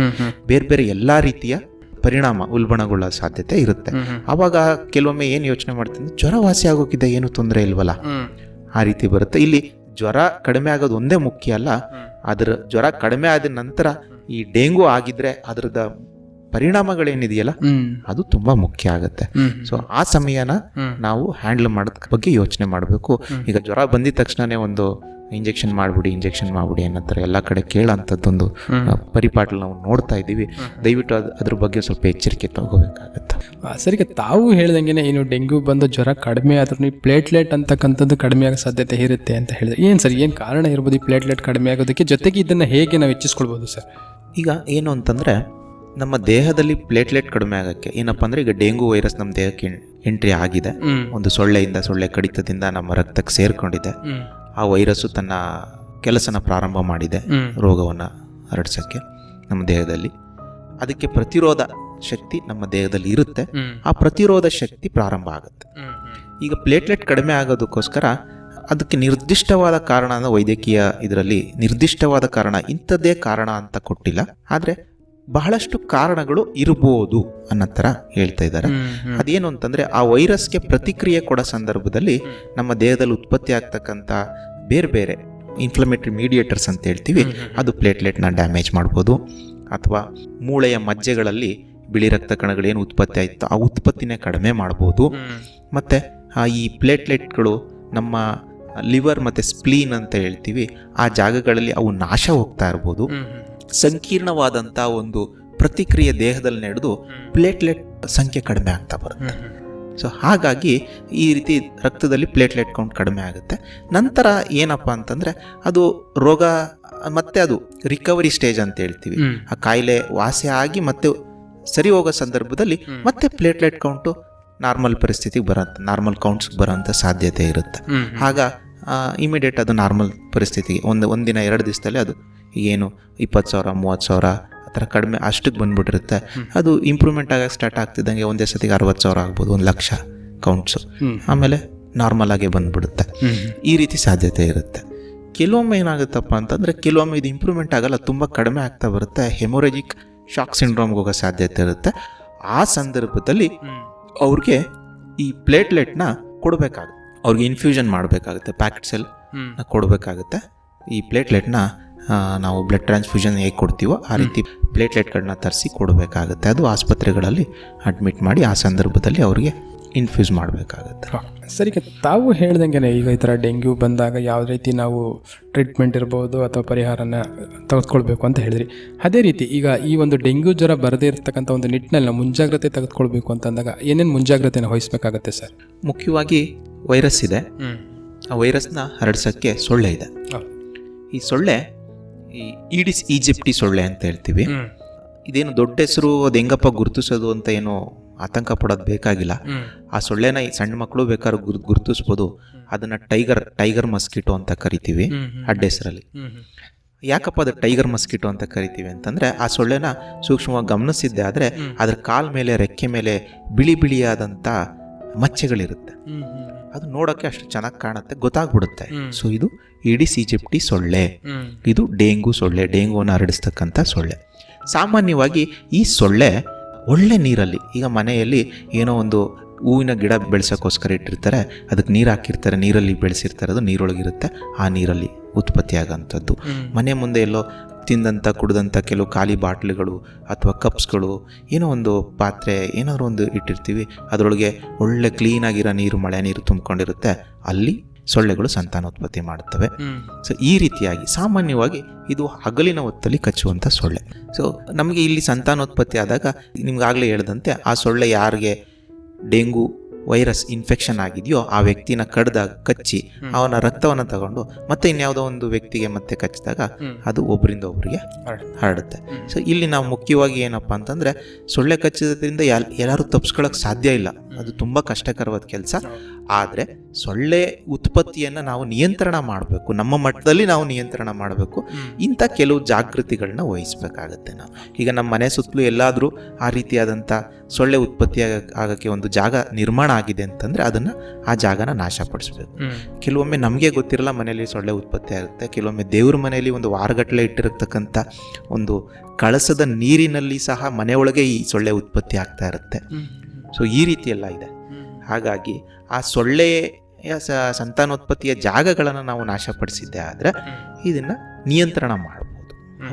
ಬೇರೆ ಬೇರೆ ಎಲ್ಲ ರೀತಿಯ ಪರಿಣಾಮ ಉಲ್ಬಣಗೊಳ್ಳೋ ಸಾಧ್ಯತೆ ಇರುತ್ತೆ. ಆವಾಗ ಕೆಲವೊಮ್ಮೆ ಏನು ಯೋಚನೆ ಮಾಡ್ತೀನಿ ಜ್ವರ ವಾಸಿ ಆಗೋಕ್ಕಿಂತ ಏನು ತೊಂದರೆ ಇಲ್ವಲ್ಲ? ಆ ರೀತಿ ಬರುತ್ತೆ. ಇಲ್ಲಿ ಜ್ವರ ಕಡಿಮೆ ಆಗೋದು ಒಂದೇ ಮುಖ್ಯ ಅಲ್ಲ ಅದರ ಜ್ವರ ಕಡಿಮೆ ಆದ ನಂತರ ಈ ಡೆಂಗು ಆಗಿದ್ರೆ ಅದರದ ಪರಿಣಾಮಗಳೇನಿದೆಯಲ್ಲ ಅದು ತುಂಬಾ ಮುಖ್ಯ ಆಗುತ್ತೆ. ಸೊ ಆ ಸಮಯನ ನಾವು ಹ್ಯಾಂಡಲ್ ಮಾಡೋದ್ ಬಗ್ಗೆ ಯೋಚನೆ ಮಾಡಬೇಕು. ಈಗ ಜ್ವರ ಬಂದಿದ ತಕ್ಷಣನೇ ಒಂದು ಇಂಜೆಕ್ಷನ್ ಮಾಡ್ಬಿಡಿ ಇಂಜೆಕ್ಷನ್ ಮಾಡ್ಬಿಡಿ ಅನ್ನೋ ಎಲ್ಲಾ ಕಡೆ ಕೇಳೋಂಥದ್ದೊಂದು ಪರಿಪಾಟಲ್ ಪರಿಪಾಟಲು ನಾವು ನೋಡ್ತಾ ಇದ್ದೀವಿ. ದಯವಿಟ್ಟು ಅದು ಅದ್ರ ಬಗ್ಗೆ ಸ್ವಲ್ಪ ಎಚ್ಚರಿಕೆ ತಗೋಬೇಕಾಗತ್ತೆ. ಸರಿಗೆ ತಾವು ಹೇಳ್ದಂಗೆ ಏನು ಡೆಂಗ್ಯೂ ಬಂದು ಜ್ವರ ಕಡಿಮೆ ಆದ್ರೂ ಈ ಪ್ಲೇಟ್ಲೆಟ್ ಅಂತಕ್ಕಂಥದ್ದು ಕಡಿಮೆ ಆಗೋ ಸಾಧ್ಯತೆ ಇರುತ್ತೆ ಅಂತ ಹೇಳಿದ್ರೆ ಏನು ಸರ್ ಏನು ಕಾರಣ ಇರ್ಬೋದು ಈ ಪ್ಲೇಟ್ಲೆಟ್ ಕಡಿಮೆ ಆಗೋದಕ್ಕೆ? ಜೊತೆಗೆ ಇದನ್ನು ಹೇಗೆ ನಾವು ಹೆಚ್ಚಿಸ್ಕೊಳ್ಬೋದು ಸರ್? ಈಗ ಏನು ಅಂತಂದರೆ ನಮ್ಮ ದೇಹದಲ್ಲಿ ಪ್ಲೇಟ್ಲೆಟ್ ಕಡಿಮೆ ಆಗಕ್ಕೆ ಏನಪ್ಪ ಅಂದ್ರೆ ಈಗ ಡೆಂಗು ವೈರಸ್ ನಮ್ಮ ದೇಹಕ್ಕೆ ಎಂಟ್ರಿ ಆಗಿದೆ. ಒಂದು ಸೊಳ್ಳೆಯಿಂದ ಸೊಳ್ಳೆ ಕಡಿತದಿಂದ ನಮ್ಮ ರಕ್ತಕ್ಕೆ ಸೇರ್ಕೊಂಡಿದೆ. ಆ ವೈರಸ್ಸು ತನ್ನ ಕೆಲಸನ ಪ್ರಾರಂಭ ಮಾಡಿದೆ. ರೋಗವನ್ನು ಹರಡ್ಸೋಕ್ಕೆ ನಮ್ಮ ದೇಹದಲ್ಲಿ. ಅದಕ್ಕೆ ಪ್ರತಿರೋಧ ಶಕ್ತಿ ನಮ್ಮ ದೇಹದಲ್ಲಿ ಇರುತ್ತೆ. ಆ ಪ್ರತಿರೋಧ ಶಕ್ತಿ ಪ್ರಾರಂಭ ಆಗುತ್ತೆ. ಈಗ ಪ್ಲೇಟ್ಲೆಟ್ ಕಡಿಮೆ ಆಗೋದಕ್ಕೋಸ್ಕರ ಅದಕ್ಕೆ ನಿರ್ದಿಷ್ಟವಾದ ಕಾರಣ ವೈದ್ಯಕೀಯ ಇದರಲ್ಲಿ ನಿರ್ದಿಷ್ಟವಾದ ಕಾರಣ ಇಂಥದ್ದೇ ಕಾರಣ ಅಂತ ಕೊಟ್ಟಿಲ್ಲ. ಆದರೆ ಬಹಳಷ್ಟು ಕಾರಣಗಳು ಇರಬಹುದು ಅನ್ನೋ ಥರ ಹೇಳ್ತಾ ಇದ್ದಾರೆ. ಅದೇನು ಅಂತಂದ್ರೆ ಆ ವೈರಸ್ಗೆ ಪ್ರತಿಕ್ರಿಯೆ ಕೊಡೋ ಸಂದರ್ಭದಲ್ಲಿ ನಮ್ಮ ದೇಹದಲ್ಲಿ ಉತ್ಪತ್ತಿ ಆಗ್ತಕ್ಕಂಥ ಬೇರೆ ಬೇರೆ ಇನ್ಫ್ಲಮೇಟರಿ ಮೀಡಿಯೇಟರ್ಸ್ ಅಂತ ಹೇಳ್ತೀವಿ ಅದು ಪ್ಲೇಟ್ಲೆಟ್ನ ಡ್ಯಾಮೇಜ್ ಮಾಡ್ಬೋದು. ಅಥವಾ ಮೂಳೆಯ ಮಜ್ಜೆಗಳಲ್ಲಿ ಬಿಳಿ ರಕ್ತ ಕಣಗಳೇನು ಉತ್ಪತ್ತಿ ಆಯಿತು ಆ ಉತ್ಪತ್ತಿನೇ ಕಡಿಮೆ ಮಾಡ್ಬೋದು. ಮತ್ತು ಈ ಪ್ಲೇಟ್ಲೆಟ್ಗಳು ನಮ್ಮ ಲಿವರ್ ಮತ್ತು ಸ್ಪ್ಲೀನ್ ಅಂತ ಹೇಳ್ತೀವಿ ಆ ಜಾಗಗಳಲ್ಲಿ ಅವು ನಾಶ ಹೋಗ್ತಾ ಇರ್ಬೋದು. ಸಂಕೀರ್ಣವಾದಂಥ ಒಂದು ಪ್ರತಿಕ್ರಿಯೆ ದೇಹದಲ್ಲಿ ನಡೆದು ಪ್ಲೇಟ್ಲೆಟ್ ಸಂಖ್ಯೆ ಕಡಿಮೆ ಆಗ್ತಾ ಬರುತ್ತೆ. ಸೊ ಹಾಗಾಗಿ ಈ ರೀತಿ ರಕ್ತದಲ್ಲಿ ಪ್ಲೇಟ್ಲೆಟ್ ಕೌಂಟ್ ಕಡಿಮೆ ಆಗುತ್ತೆ. ನಂತರ ಏನಪ್ಪ ಅಂತಂದ್ರೆ ಅದು ರೋಗ ಮತ್ತೆ ಅದು ರಿಕವರಿ ಸ್ಟೇಜ್ ಅಂತ ಹೇಳ್ತೀವಿ. ಆ ಕಾಯಿಲೆ ವಾಸಿ ಆಗಿ ಮತ್ತೆ ಸರಿ ಹೋಗೋ ಸಂದರ್ಭದಲ್ಲಿ ಮತ್ತೆ ಪ್ಲೇಟ್ಲೆಟ್ ಕೌಂಟು ನಾರ್ಮಲ್ ಪರಿಸ್ಥಿತಿಗೆ ಬರೋಂಥ ನಾರ್ಮಲ್ ಕೌಂಟ್ಸ್ಗೆ ಬರೋಂಥ ಸಾಧ್ಯತೆ ಇರುತ್ತೆ. ಆಗ ಇಮಿಡಿಯೇಟ್ ಅದು ನಾರ್ಮಲ್ ಪರಿಸ್ಥಿತಿಗೆ ಒಂದು ಒಂದಿನ ಎರಡು ದಿವಸದಲ್ಲಿ ಅದು ಏನು ಇಪ್ಪತ್ತು ಸಾವಿರ ಮೂವತ್ತು ಸಾವಿರ ಆ ಥರ ಕಡಿಮೆ ಅಷ್ಟಕ್ಕೆ ಬಂದ್ಬಿಟ್ಟಿರುತ್ತೆ. ಅದು ಇಂಪ್ರೂವ್ಮೆಂಟ್ ಆಗಕ್ಕೆ ಸ್ಟಾರ್ಟ್ ಆಗ್ತಿದ್ದಂಗೆ ಒಂದೇ ಸತಿಗೆ ಅರವತ್ತು ಸಾವಿರ ಆಗ್ಬೋದು ಒಂದು ಲಕ್ಷ ಕೌಂಟ್ಸು ಆಮೇಲೆ ನಾರ್ಮಲ್ ಆಗಿ ಬಂದ್ಬಿಡುತ್ತೆ. ಈ ರೀತಿ ಸಾಧ್ಯತೆ ಇರುತ್ತೆ. ಕೆಲವೊಮ್ಮೆ ಏನಾಗುತ್ತಪ್ಪ ಅಂತಂದರೆ ಕೆಲವೊಮ್ಮೆ ಇದು ಇಂಪ್ರೂವ್ಮೆಂಟ್ ಆಗಲ್ಲ ತುಂಬ ಕಡಿಮೆ ಆಗ್ತಾ ಬರುತ್ತೆ. ಹೆಮೊರೆಜಿಕ್ ಶಾಕ್ ಸಿಂಡ್ರೋಮ್ಗೆ ಹೋಗೋ ಸಾಧ್ಯತೆ ಇರುತ್ತೆ. ಆ ಸಂದರ್ಭದಲ್ಲಿ ಅವ್ರಿಗೆ ಈ ಪ್ಲೇಟ್ಲೆಟ್ನ ಕೊಡಬೇಕಾಗುತ್ತೆ. ಅವ್ರಿಗೆ ಇನ್ಫ್ಯೂಷನ್ ಮಾಡಬೇಕಾಗುತ್ತೆ ಪ್ಯಾಕೆಟ್ ಸೆಲ್ ಕೊಡಬೇಕಾಗುತ್ತೆ. ಈ ಪ್ಲೇಟ್ಲೆಟ್ನ ನಾವು ಬ್ಲಡ್ ಟ್ರಾನ್ಸ್ಫ್ಯೂಷನ್ ಹೇಗೆ ಕೊಡ್ತೀವೋ ಆ ರೀತಿ ಪ್ಲೇಟ್ಲೆಟ್ಗಳನ್ನ ತರಿಸಿ ಕೊಡಬೇಕಾಗುತ್ತೆ. ಅದು ಆಸ್ಪತ್ರೆಗಳಲ್ಲಿ ಅಡ್ಮಿಟ್ ಮಾಡಿ ಆ ಸಂದರ್ಭದಲ್ಲಿ ಅವರಿಗೆ ಇನ್ಫ್ಯೂಸ್ ಮಾಡಬೇಕಾಗುತ್ತೆ. ಸರಿ ತಾವು ಹೇಳ್ದಂಗೆ ಈಗ ಈ ಥರ ಡೆಂಗ್ಯೂ ಬಂದಾಗ ಯಾವ ರೀತಿ ನಾವು ಟ್ರೀಟ್ಮೆಂಟ್ ಇರ್ಬೋದು ಅಥವಾ ಪರಿಹಾರನ ತೆಗೆದುಕೊಳ್ಬೇಕು ಅಂತ ಹೇಳಿದ್ರಿ. ಅದೇ ರೀತಿ ಈಗ ಈ ಒಂದು ಡೆಂಗ್ಯೂ ಜ್ವರ ಬರದೇ ಇರತಕ್ಕಂಥ ಒಂದು ನಿಟ್ಟಿನಲ್ಲಿ ನಾವು ಮುಂಜಾಗ್ರತೆ ತೆಗೆದುಕೊಳ್ಬೇಕು ಅಂತಂದಾಗ ಏನೇನು ಮುಂಜಾಗ್ರತೆನ ವಹಿಸಬೇಕಾಗತ್ತೆ ಸರ್? ಮುಖ್ಯವಾಗಿ ವೈರಸ್ ಇದೆ. ಆ ವೈರಸ್ನ ಹರಡ್ಸೋಕ್ಕೆ ಸೊಳ್ಳೆ ಇದೆ. ಈ ಸೊಳ್ಳೆ ಈ ಈಡಿಸ್ ಈಜಿಪ್ಟಿ ಸೊಳ್ಳೆ ಅಂತ ಹೇಳ್ತೀವಿ. ಇದೇನು ದೊಡ್ಡ ಹೆಸರು ಅದು ಹೆಂಗಪ್ಪ ಗುರುತಿಸೋದು ಅಂತ ಏನು ಆತಂಕ ಪಡೋದು ಬೇಕಾಗಿಲ್ಲ. ಆ ಸೊಳ್ಳೆನ ಈ ಸಣ್ಣ ಮಕ್ಕಳು ಬೇಕಾದ್ರೆ ಗುರ್ ಗುರುತಿಸ್ಬೋದು. ಅದನ್ನ ಟೈಗರ್ ಟೈಗರ್ ಮಸ್ಕಿಟೋ ಅಂತ ಕರಿತೀವಿ ಅಡ್ಡ ಹೆಸರಲ್ಲಿ ಯಾಕಪ್ಪ ಅದು ಟೈಗರ್ ಮಸ್ಕಿಟೋ ಅಂತ ಕರಿತೀವಿ ಅಂತಂದ್ರೆ ಆ ಸೊಳ್ಳೆನ ಸೂಕ್ಷ್ಮವಾಗಿ ಗಮನಿಸಿದ್ದೆ ಆದರೆ ಅದ್ರ ಕಾಲ್ ಮೇಲೆ ರೆಕ್ಕೆ ಮೇಲೆ ಬಿಳಿ ಬಿಳಿಯಾದಂಥ ಮಚ್ಚೆಗಳಿರುತ್ತೆ. ಅದು ನೋಡೋಕ್ಕೆ ಅಷ್ಟು ಚೆನ್ನಾಗಿ ಕಾಣುತ್ತೆ ಗೊತ್ತಾಗ್ಬಿಡುತ್ತೆ. ಸೊ ಇದು ಇಡಿಸ್ ಈಜಿಪ್ಟಿ ಸೊಳ್ಳೆ. ಇದು ಡೇಂಗು ಸೊಳ್ಳೆ ಡೇಂಗುವನ್ನು ಹರಡಿಸ್ತಕ್ಕಂಥ ಸೊಳ್ಳೆ. ಸಾಮಾನ್ಯವಾಗಿ ಈ ಸೊಳ್ಳೆ ಒಳ್ಳೆ ನೀರಲ್ಲಿ ಈಗ ಮನೆಯಲ್ಲಿ ಏನೋ ಒಂದು ಹೂವಿನ ಗಿಡ ಬೆಳೆಸೋಕ್ಕೋಸ್ಕರ ಇಟ್ಟಿರ್ತಾರೆ ಅದಕ್ಕೆ ನೀರು ಹಾಕಿರ್ತಾರೆ ನೀರಲ್ಲಿ ಬೆಳೆಸಿರ್ತಾರೆ ಅದು ನೀರೊಳಗಿರುತ್ತೆ ಆ ನೀರಲ್ಲಿ ಉತ್ಪತ್ತಿ ಆಗೋಂಥದ್ದು ಮನೆ ಮುಂದೆ ಎಲ್ಲೋ ತಿಂದಂಥ ಕುಡ್ದಂಥ ಕೆಲವು ಖಾಲಿ ಬಾಟ್ಲಿಗಳು ಅಥವಾ ಕಪ್ಸ್ಗಳು ಏನೋ ಒಂದು ಪಾತ್ರೆ ಏನಾದರೂ ಒಂದು ಇಟ್ಟಿರ್ತೀವಿ. ಅದರೊಳಗೆ ಒಳ್ಳೆ ಕ್ಲೀನಾಗಿರೋ ನೀರು ಮಳೆ ನೀರು ತುಂಬಿಕೊಂಡಿರುತ್ತೆ. ಅಲ್ಲಿ ಸೊಳ್ಳೆಗಳು ಸಂತಾನೋತ್ಪತ್ತಿ ಮಾಡುತ್ತವೆ. ಸೊ ಈ ರೀತಿಯಾಗಿ ಸಾಮಾನ್ಯವಾಗಿ ಇದು ಹಗಲಿನ ಹೊತ್ತಲ್ಲಿ ಕಚ್ಚುವಂಥ ಸೊಳ್ಳೆ. ಸೊ ನಮಗೆ ಇಲ್ಲಿ ಸಂತಾನೋತ್ಪತ್ತಿ ಆದಾಗ ನಿಮ್ಗಾಗಲೇ ಹೇಳ್ದಂತೆ ಆ ಸೊಳ್ಳೆ ಯಾರಿಗೆ? ಡೆಂಗು ವೈರಸ್ ಇನ್ಫೆಕ್ಷನ್ ಆಗಿದೆಯೋ ಆ ವ್ಯಕ್ತಿನ ಕಡ್ದಾಗ ಕಚ್ಚಿ ಅವನ ರಕ್ತವನ್ನು ತಗೊಂಡು ಮತ್ತೆ ಇನ್ಯಾವುದೋ ಒಂದು ವ್ಯಕ್ತಿಗೆ ಮತ್ತೆ ಕಚ್ಚಿದಾಗ ಅದು ಒಬ್ಬರಿಂದ ಒಬ್ಬರಿಗೆ ಹರಡುತ್ತೆ. ಸೊ ಇಲ್ಲಿ ನಾವು ಮುಖ್ಯವಾಗಿ ಏನಪ್ಪ ಅಂತಂದರೆ ಸೊಳ್ಳೆ ಕಚ್ಚಿದ್ರಿಂದ ಯಾರು ಎಲ್ಲರೂ ತಪ್ಪಿಸ್ಕೊಳ್ಳೋಕೆ ಸಾಧ್ಯ ಇಲ್ಲ. ಅದು ತುಂಬ ಕಷ್ಟಕರವಾದ ಕೆಲಸ. ಆದರೆ ಸೊಳ್ಳೆ ಉತ್ಪತ್ತಿಯನ್ನು ನಾವು ನಿಯಂತ್ರಣ ಮಾಡಬೇಕು. ನಮ್ಮ ಮಟ್ಟದಲ್ಲಿ ನಾವು ನಿಯಂತ್ರಣ ಮಾಡಬೇಕು. ಇಂಥ ಕೆಲವು ಜಾಗೃತಿಗಳನ್ನ ವಹಿಸಬೇಕಾಗತ್ತೆ ನಾವು. ಈಗ ನಮ್ಮ ಮನೆ ಸುತ್ತಲೂ ಎಲ್ಲಾದರೂ ಆ ರೀತಿಯಾದಂಥ ಸೊಳ್ಳೆ ಉತ್ಪತ್ತಿ ಆಗೋಕ್ಕೆ ಒಂದು ಜಾಗ ನಿರ್ಮಾಣ ಆಗಿದೆ ಅಂತಂದರೆ ಅದನ್ನು ಆ ಜಾಗನ ನಾಶಪಡಿಸ್ಬೇಕು. ಕೆಲವೊಮ್ಮೆ ನಮಗೆ ಗೊತ್ತಿರಲ್ಲ ಮನೆಯಲ್ಲಿ ಸೊಳ್ಳೆ ಉತ್ಪತ್ತಿ ಆಗುತ್ತೆ. ಕೆಲವೊಮ್ಮೆ ದೇವ್ರ ಮನೆಯಲ್ಲಿ ಒಂದು ವಾರಗಟ್ಟಲೆ ಇಟ್ಟಿರತಕ್ಕಂಥ ಒಂದು ಕಳಸದ ನೀರಿನಲ್ಲಿ ಸಹ ಮನೆಯೊಳಗೆ ಈ ಸೊಳ್ಳೆ ಉತ್ಪತ್ತಿ ಆಗ್ತಾ ಇರುತ್ತೆ. ಸೊ ಈ ರೀತಿ ಎಲ್ಲ ಇದೆ. ಹಾಗಾಗಿ ಆ ಸೊಳ್ಳೆಯ ಸ ಸಂತಾನೋತ್ಪತ್ತಿಯ ಜಾಗಗಳನ್ನು ನಾವು ನಾಶಪಡಿಸಿದ್ದೆ ಆದರೆ ಇದನ್ನು ನಿಯಂತ್ರಣ ಮಾಡ್ಬೋದು.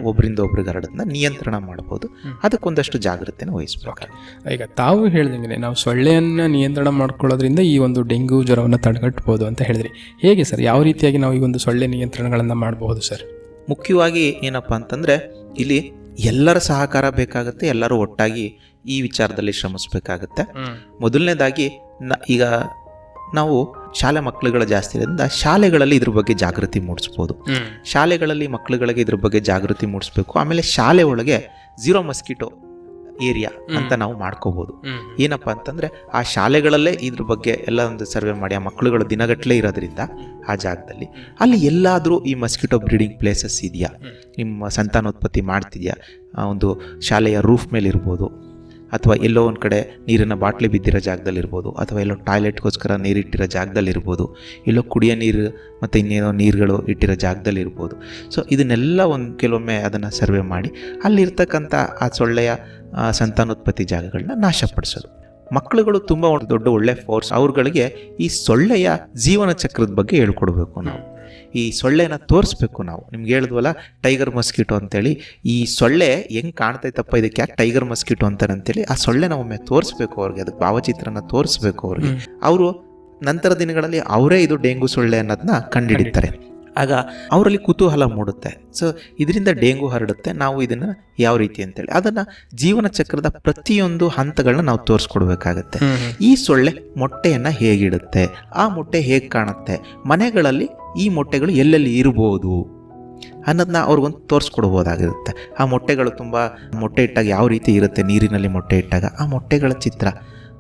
ಒಬ್ಬರಿಂದ ಒಬ್ರಿಗೆ ಹರಡೋದನ್ನ ನಿಯಂತ್ರಣ ಮಾಡ್ಬೋದು. ಅದಕ್ಕೊಂದಷ್ಟು ಜಾಗ್ರತೆನ ವಹಿಸ್ಬೇಕು. ಈಗ ತಾವು ಹೇಳ್ದಂಗೆ ನಾವು ಸೊಳ್ಳೆಯನ್ನು ನಿಯಂತ್ರಣ ಮಾಡ್ಕೊಳ್ಳೋದ್ರಿಂದ ಈ ಒಂದು ಡೆಂಗ್ಯೂ ಜ್ವರವನ್ನು ತಡೆಗಟ್ಬೋದು ಅಂತ ಹೇಳಿದ್ರಿ. ಹೇಗೆ ಸರ್? ಯಾವ ರೀತಿಯಾಗಿ ನಾವು ಈ ಒಂದು ಸೊಳ್ಳೆ ನಿಯಂತ್ರಣಗಳನ್ನು ಮಾಡಬಹುದು ಸರ್? ಮುಖ್ಯವಾಗಿ ಏನಪ್ಪ ಅಂತಂದರೆ ಇಲ್ಲಿ ಎಲ್ಲರ ಸಹಕಾರ ಬೇಕಾಗುತ್ತೆ ಎಲ್ಲರೂ ಒಟ್ಟಾಗಿ ಈ ವಿಚಾರದಲ್ಲಿ ಶ್ರಮಿಸಬೇಕಾಗುತ್ತೆ. ಮೊದಲನೇದಾಗಿ ನ ಈಗ ನಾವು ಶಾಲೆ ಮಕ್ಕಳುಗಳ ಜಾಸ್ತಿ ಇರೋದ್ರಿಂದ ಶಾಲೆಗಳಲ್ಲಿ ಇದ್ರ ಬಗ್ಗೆ ಜಾಗೃತಿ ಮೂಡಿಸ್ಬೋದು. ಶಾಲೆಗಳಲ್ಲಿ ಮಕ್ಕಳುಗಳಿಗೆ ಇದ್ರ ಬಗ್ಗೆ ಜಾಗೃತಿ ಮೂಡಿಸ್ಬೇಕು. ಆಮೇಲೆ ಶಾಲೆ ಒಳಗೆ ಝೀರೋ ಮಸ್ಕಿಟೋ ಏರಿಯಾ ಅಂತ ನಾವು ಮಾಡ್ಕೋಬೋದು. ಏನಪ್ಪ ಅಂತಂದರೆ ಆ ಶಾಲೆಗಳಲ್ಲೇ ಇದ್ರ ಬಗ್ಗೆ ಎಲ್ಲ ಒಂದು ಸರ್ವೆ ಮಾಡಿ ಆ ಮಕ್ಕಳುಗಳು ದಿನಗಟ್ಟಲೆ ಇರೋದ್ರಿಂದ ಆ ಜಾಗದಲ್ಲಿ. ಅಲ್ಲಿ ಎಲ್ಲಾದರೂ ಈ ಮಸ್ಕಿಟೋ ಬ್ರೀಡಿಂಗ್ ಪ್ಲೇಸಸ್ ಇದೆಯಾ? ನಿಮ್ಮ ಸಂತಾನೋತ್ಪತ್ತಿ ಮಾಡ್ತಿದೆಯಾ? ಒಂದು ಶಾಲೆಯ ರೂಫ್ ಮೇಲೆ ಇರ್ಬೋದು ಅಥವಾ ಎಲ್ಲೋ ಒಂದು ಕಡೆ ನೀರಿನ ಬಾಟ್ಲಿ ಬಿದ್ದಿರೋ ಜಾಗದಲ್ಲಿರ್ಬೋದು ಅಥವಾ ಎಲ್ಲೋ ಟಾಯ್ಲೆಟ್ಗೋಸ್ಕರ ನೀರಿಟ್ಟಿರೋ ಜಾಗದಲ್ಲಿರ್ಬೋದು, ಎಲ್ಲೋ ಕುಡಿಯೋ ನೀರು ಮತ್ತು ಇನ್ನೇನೋ ನೀರುಗಳು ಇಟ್ಟಿರೋ ಜಾಗದಲ್ಲಿರ್ಬೋದು. ಸೊ ಇದನ್ನೆಲ್ಲ ಒಂದು ಕೆಲವೊಮ್ಮೆ ಅದನ್ನು ಸರ್ವೆ ಮಾಡಿ, ಅಲ್ಲಿರ್ತಕ್ಕಂಥ ಆ ಸೊಳ್ಳೆಯ ಸಂತಾನೋತ್ಪತ್ತಿ ಜಾಗಗಳನ್ನ ನಾಶಪಡಿಸೋದು. ಮಕ್ಕಳುಗಳು ತುಂಬ ದೊಡ್ಡ ಒಳ್ಳೆ ಫೋರ್ಸ್ ಅವ್ರುಗಳಿಗೆ ಈ ಸೊಳ್ಳೆಯ ಜೀವನ ಚಕ್ರದ ಬಗ್ಗೆ ಹೇಳ್ಕೊಡ್ಬೇಕು ನಾವು. ಈ ಸೊಳ್ಳೆನ ತೋರಿಸ್ಬೇಕು ನಾವು. ನಿಮ್ಗೆ ಹೇಳಿದ್ವಲ್ಲ ಟೈಗರ್ ಮಸ್ಕಿಟೋ ಅಂತೇಳಿ. ಈ ಸೊಳ್ಳೆ ಹೆಂಗ್ ಕಾಣ್ತೈತಪ್ಪ ಇದಕ್ಕೆ? ಯಾಕೆ ಟೈಗರ್ ಮಸ್ಕಿಟೋ ಅಂತಾರೆ ಅಂತೇಳಿ. ಆ ಸೊಳ್ಳೆನ ಒಮ್ಮೆ ತೋರಿಸ್ಬೇಕು ಅವ್ರಿಗೆ ಅದಕ್ಕೆ ಭಾವಚಿತ್ರನ ತೋರಿಸ್ಬೇಕು ಅವ್ರಿಗೆ. ಅವರು ನಂತರ ದಿನಗಳಲ್ಲಿ ಅವರೇ ಇದು ಡೆಂಗು ಸೊಳ್ಳೆ ಅನ್ನೋದನ್ನ ಕಂಡುಹಿಡಿತಾರೆ ಆಗ ಅವರಲ್ಲಿ ಕುತೂಹಲ ಮೂಡುತ್ತೆ. ಸೊ ಇದರಿಂದ ಡೆಂಗು ಹರಡುತ್ತೆ. ನಾವು ಇದನ್ನು ಯಾವ ರೀತಿ ಅಂತೇಳಿ. ಅದನ್ನು ಜೀವನ ಚಕ್ರದ ಪ್ರತಿಯೊಂದು ಹಂತಗಳನ್ನ ನಾವು ತೋರಿಸ್ಕೊಡ್ಬೇಕಾಗತ್ತೆ. ಈ ಸೊಳ್ಳೆ ಮೊಟ್ಟೆಯನ್ನು ಹೇಗಿಡುತ್ತೆ? ಆ ಮೊಟ್ಟೆ ಹೇಗೆ ಕಾಣುತ್ತೆ? ಮನೆಗಳಲ್ಲಿ ಈ ಮೊಟ್ಟೆಗಳು ಎಲ್ಲೆಲ್ಲಿ ಇರ್ಬೋದು ಅನ್ನೋದನ್ನ ಅವ್ರಿಗೊಂದು ತೋರಿಸ್ಕೊಡ್ಬೋದಾಗಿರುತ್ತೆ. ಆ ಮೊಟ್ಟೆಗಳು ತುಂಬ ಮೊಟ್ಟೆ ಇಟ್ಟಾಗ ಯಾವ ರೀತಿ ಇರುತ್ತೆ, ನೀರಿನಲ್ಲಿ ಮೊಟ್ಟೆ ಇಟ್ಟಾಗ, ಆ ಮೊಟ್ಟೆಗಳ ಚಿತ್ರ.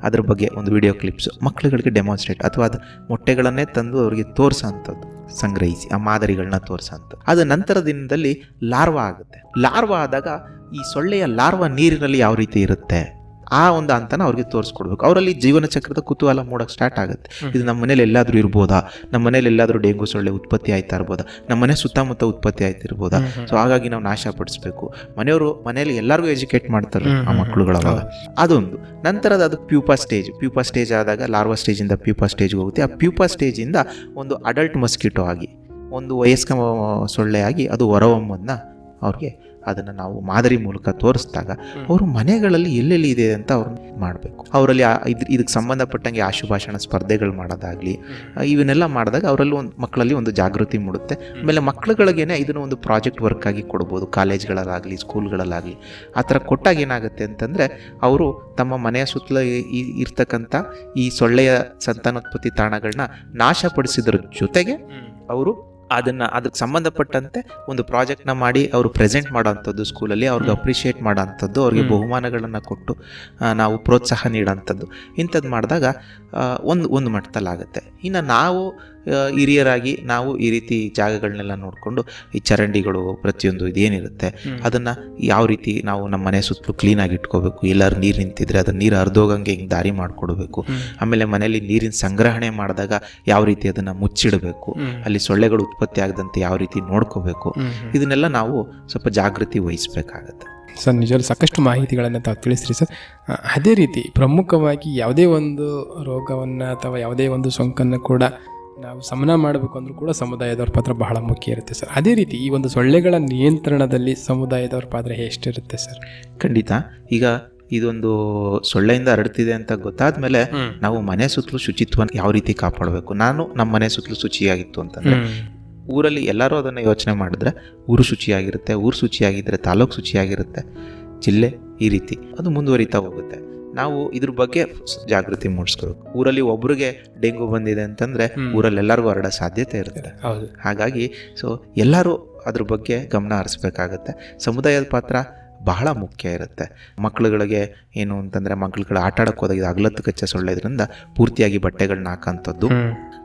ಅದ್ರ ಬಗ್ಗೆ ಒಂದು ವಿಡಿಯೋ ಕ್ಲಿಪ್ಸು ಮಕ್ಕಳುಗಳಿಗೆ ಡೆಮಾನ್ಸ್ಟ್ರೇಟ್ ಅಥವಾ ಅದು ಮೊಟ್ಟೆಗಳನ್ನೇ ತಂದು ಅವರಿಗೆ ತೋರಿಸೋಂಥದ್ದು ಸಂಗ್ರಹಿಸಿ, ಆ ಮಾದರಿಗಳನ್ನ ತೋರಿಸೋಂಥದ್ದು ಅದು ನಂತರ ದಿನದಲ್ಲಿ ಲಾರ್ವಾ ಆಗುತ್ತೆ. ಲಾರ್ವಾ ಆದಾಗ ಈ ಸೊಳ್ಳೆಯ ಲಾರ್ವಾ ನೀರಿನಲ್ಲಿ ಯಾವ ರೀತಿ ಇರುತ್ತೆ? ಆ ಒಂದು ಅಂತನ ಅವ್ರಿಗೆ ತೋರಿಸ್ಕೊಡ್ಬೇಕು. ಅವರಲ್ಲಿ ಜೀವನ ಚಕ್ರದ ಕುತೂಹಲ ಮೂಡಕ್ಕೆ ಸ್ಟಾರ್ಟ್ ಆಗುತ್ತೆ. ಇದು ನಮ್ಮ ಮನೇಲಿ ಎಲ್ಲಾದರೂ ಇರ್ಬೋದಾ? ನಮ್ಮ ಮನೇಲಿ ಎಲ್ಲಾದರೂ ಡೆಂಗು ಸೊಳ್ಳೆ ಉತ್ಪತ್ತಿ ಆಯ್ತಾ ಇರ್ಬೋದಾ? ನಮ್ಮ ಮನೆ ಸುತ್ತಮುತ್ತ ಉತ್ಪತ್ತಿ ಆಯ್ತಿರ್ಬೋದಾ ಸೊ ಹಾಗಾಗಿ ನಾವು ನಾಶ ಪಡಿಸ್ಬೇಕು. ಮನೆಯವರು ಮನೆಯಲ್ಲಿ ಎಲ್ಲರಿಗೂ ಎಜುಕೇಟ್ ಮಾಡ್ತಾರೆ ಆ ಮಕ್ಕಳುಗಳವಾಗ ಅದೊಂದು. ನಂತರದ ಅದು ಪ್ಯೂಪಾ ಸ್ಟೇಜ್ ಪ್ಯೂಪಾ ಸ್ಟೇಜ್ ಆದಾಗ ಲಾರ್ವಾ ಸ್ಟೇಜಿಂದ ಪ್ಯೂಪಾ ಸ್ಟೇಜ್ಗೆ ಹೋಗುತ್ತೆ. ಆ ಪ್ಯೂಪಾ ಸ್ಟೇಜಿಂದ ಒಂದು ಅಡಲ್ಟ್ ಮಸ್ಕಿಟೋ ಆಗಿ ಒಂದು ವಯಸ್ಕ ಸೊಳ್ಳೆಯಾಗಿ ಸೊಳ್ಳೆ ಆಗಿ ಅದು ಹೊರಹೊಮ್ಮದನ್ನ ಅವ್ರಿಗೆ ಅದನ್ನು ನಾವು ಮಾದರಿ ಮೂಲಕ ತೋರಿಸಿದಾಗ ಅವರು ಮನೆಗಳಲ್ಲಿ ಎಲ್ಲೆಲ್ಲಿ ಇದೆ ಅಂತ ಅವ್ರು ಮಾಡಬೇಕು. ಅವರಲ್ಲಿ ಇದಕ್ಕೆ ಸಂಬಂಧಪಟ್ಟಂಗೆ ಆಶುಭಾಷಣ ಸ್ಪರ್ಧೆಗಳು ಮಾಡೋದಾಗಲಿ ಇವನ್ನೆಲ್ಲ ಮಾಡಿದಾಗ ಅವರಲ್ಲಿ ಒಂದು ಮಕ್ಕಳಲ್ಲಿ ಒಂದು ಜಾಗೃತಿ ಮೂಡುತ್ತೆ. ಆಮೇಲೆ ಮಕ್ಕಳುಗಳಿಗೇನೆ ಇದನ್ನು ಒಂದು ಪ್ರಾಜೆಕ್ಟ್ ವರ್ಕ್ ಆಗಿ ಕೊಡ್ಬೋದು. ಕಾಲೇಜ್ಗಳಲ್ಲಾಗಲಿ ಸ್ಕೂಲ್ಗಳಲ್ಲಾಗಲಿ. ಆ ಥರ ಕೊಟ್ಟಾಗ ಏನಾಗುತ್ತೆ ಅಂತಂದರೆ ಅವರು ತಮ್ಮ ಮನೆಯ ಸುತ್ತಲ ಇರ್ತಕ್ಕಂಥ ಈ ಸೊಳ್ಳೆಯ ಸಂತಾನೋತ್ಪತ್ತಿ ತಾಣಗಳನ್ನ ನಾಶಪಡಿಸಿದ್ರ ಜೊತೆಗೆ ಅವರು ಅದನ್ನು ಅದಕ್ಕೆ ಸಂಬಂಧಪಟ್ಟಂತೆ ಒಂದು ಪ್ರಾಜೆಕ್ಟ್ನ ಮಾಡಿ ಅವರು ಪ್ರೆಸೆಂಟ್ ಮಾಡೋವಂಥದ್ದು ಸ್ಕೂಲಲ್ಲಿ ಅವ್ರಿಗೆ ಅಪ್ರಿಷಿಯೇಟ್ ಮಾಡೋವಂಥದ್ದು ಅವ್ರಿಗೆ ಬಹುಮಾನಗಳನ್ನು ಕೊಟ್ಟು ನಾವು ಪ್ರೋತ್ಸಾಹ ನೀಡೋಂಥದ್ದು. ಇಂಥದ್ದು ಮಾಡಿದಾಗ ಒಂದು ಒಂದು ಮಟ್ಟದಲ್ಲಾಗುತ್ತೆ. ಇನ್ನು ನಾವು ಹಿರಿಯರಾಗಿ ನಾವು ಈ ರೀತಿ ಜಾಗಗಳನ್ನೆಲ್ಲ ನೋಡಿಕೊಂಡು ಈ ಚರಂಡಿಗಳು ಪ್ರತಿಯೊಂದು ಇದೇನಿರುತ್ತೆ ಅದನ್ನು ಯಾವ ರೀತಿ ನಾವು ನಮ್ಮ ಮನೆ ಸುತ್ತಲೂ ಕ್ಲೀನಾಗಿ ಇಟ್ಕೋಬೇಕು ಎಲ್ಲರೂ ನೀರು ನಿಂತಿದ್ರೆ ಅದನ್ನು ನೀರು ಹರಿದೋಗಂಗೆ ಹಿಂಗೆ ದಾರಿ ಮಾಡಿಕೊಡ್ಬೇಕು ಆಮೇಲೆ ಮನೆಯಲ್ಲಿ ನೀರಿನ ಸಂಗ್ರಹಣೆ ಮಾಡಿದಾಗ ಯಾವ ರೀತಿ ಅದನ್ನು ಮುಚ್ಚಿಡಬೇಕು ಅಲ್ಲಿ ಸೊಳ್ಳೆಗಳು ಉತ್ಪತ್ತಿ ಆಗದಂತೆ ಯಾವ ರೀತಿ ನೋಡ್ಕೋಬೇಕು ಇದನ್ನೆಲ್ಲ ನಾವು ಸ್ವಲ್ಪ ಜಾಗೃತಿ ವಹಿಸಬೇಕಾಗತ್ತೆ. ಸರ್ ನಿಜವಾಗ್ಲೂ ಸಾಕಷ್ಟು ಮಾಹಿತಿಗಳನ್ನು ತಾವು ತಿಳಿಸ್ರಿ ಸರ್. ಅದೇ ರೀತಿ ಪ್ರಮುಖವಾಗಿ ಯಾವುದೇ ಒಂದು ರೋಗವನ್ನು ಅಥವಾ ಯಾವುದೇ ಒಂದು ಸೋಂಕನ್ನು ಕೂಡ ನಾವು ಸಮನ ಮಾಡಬೇಕು ಅಂದರೂ ಕೂಡ ಸಮುದಾಯದವ್ರ ಪಾತ್ರ ಬಹಳ ಮುಖ್ಯ ಇರುತ್ತೆ ಸರ್. ಅದೇ ರೀತಿ ಈ ಒಂದು ಸೊಳ್ಳೆಗಳ ನಿಯಂತ್ರಣದಲ್ಲಿ ಸಮುದಾಯದವ್ರ ಪಾತ್ರ ಎಷ್ಟಿರುತ್ತೆ ಸರ್? ಖಂಡಿತ. ಈಗ ಇದೊಂದು ಸೊಳ್ಳೆಯಿಂದ ಹರಡ್ತಿದೆ ಅಂತ ಗೊತ್ತಾದ ಮೇಲೆ ನಾವು ಮನೆ ಸುತ್ತಲೂ ಶುಚಿತ್ವ ಯಾವ ರೀತಿ ಕಾಪಾಡಬೇಕು? ನಾನು ನಮ್ಮ ಮನೆ ಸುತ್ತಲೂ ಶುಚಿಯಾಗಿತ್ತು ಅಂತಂದ್ರೆ ಊರಲ್ಲಿ ಎಲ್ಲರೂ ಅದನ್ನು ಯೋಚನೆ ಮಾಡಿದ್ರೆ ಊರು ಶುಚಿಯಾಗಿರುತ್ತೆ ಊರು ಶುಚಿಯಾಗಿದ್ದರೆ ತಾಲೂಕು ಶುಚಿಯಾಗಿರುತ್ತೆ ಜಿಲ್ಲೆ ಈ ರೀತಿ ಅದು ಮುಂದುವರಿತಾ ಹೋಗುತ್ತೆ. ನಾವು ಇದ್ರ ಬಗ್ಗೆ ಜಾಗೃತಿ ಮೂಡಿಸ್ಕೋಬೇಕು ಊರಲ್ಲಿ ಒಬ್ರಿಗೆ ಡೆಂಗು ಬಂದಿದೆ ಅಂತಂದ್ರೆ ಊರಲ್ಲಿ ಎಲ್ಲರಿಗೂ ಹರಡೋ ಸಾಧ್ಯತೆ ಇರ್ತದೆ ಹಾಗಾಗಿ ಸೊ ಎಲ್ಲರೂ ಅದ್ರ ಬಗ್ಗೆ ಗಮನ ಹರಿಸ್ಬೇಕಾಗತ್ತೆ. ಸಮುದಾಯದ ಪಾತ್ರ ಬಹಳ ಮುಖ್ಯ ಇರುತ್ತೆ. ಮಕ್ಕಳುಗಳಿಗೆ ಏನು ಅಂತಂದರೆ ಮಕ್ಕಳುಗಳು ಆಟ ಆಡಕ್ಕೆ ಹೋದಾಗ ಅಗ್ಲತ್ತು ಕಚ್ಚ ಸೊಳ್ಳೆದ್ರಿಂದ ಪೂರ್ತಿಯಾಗಿ ಬಟ್ಟೆಗಳನ್ನ ಹಾಕೋಂಥದ್ದು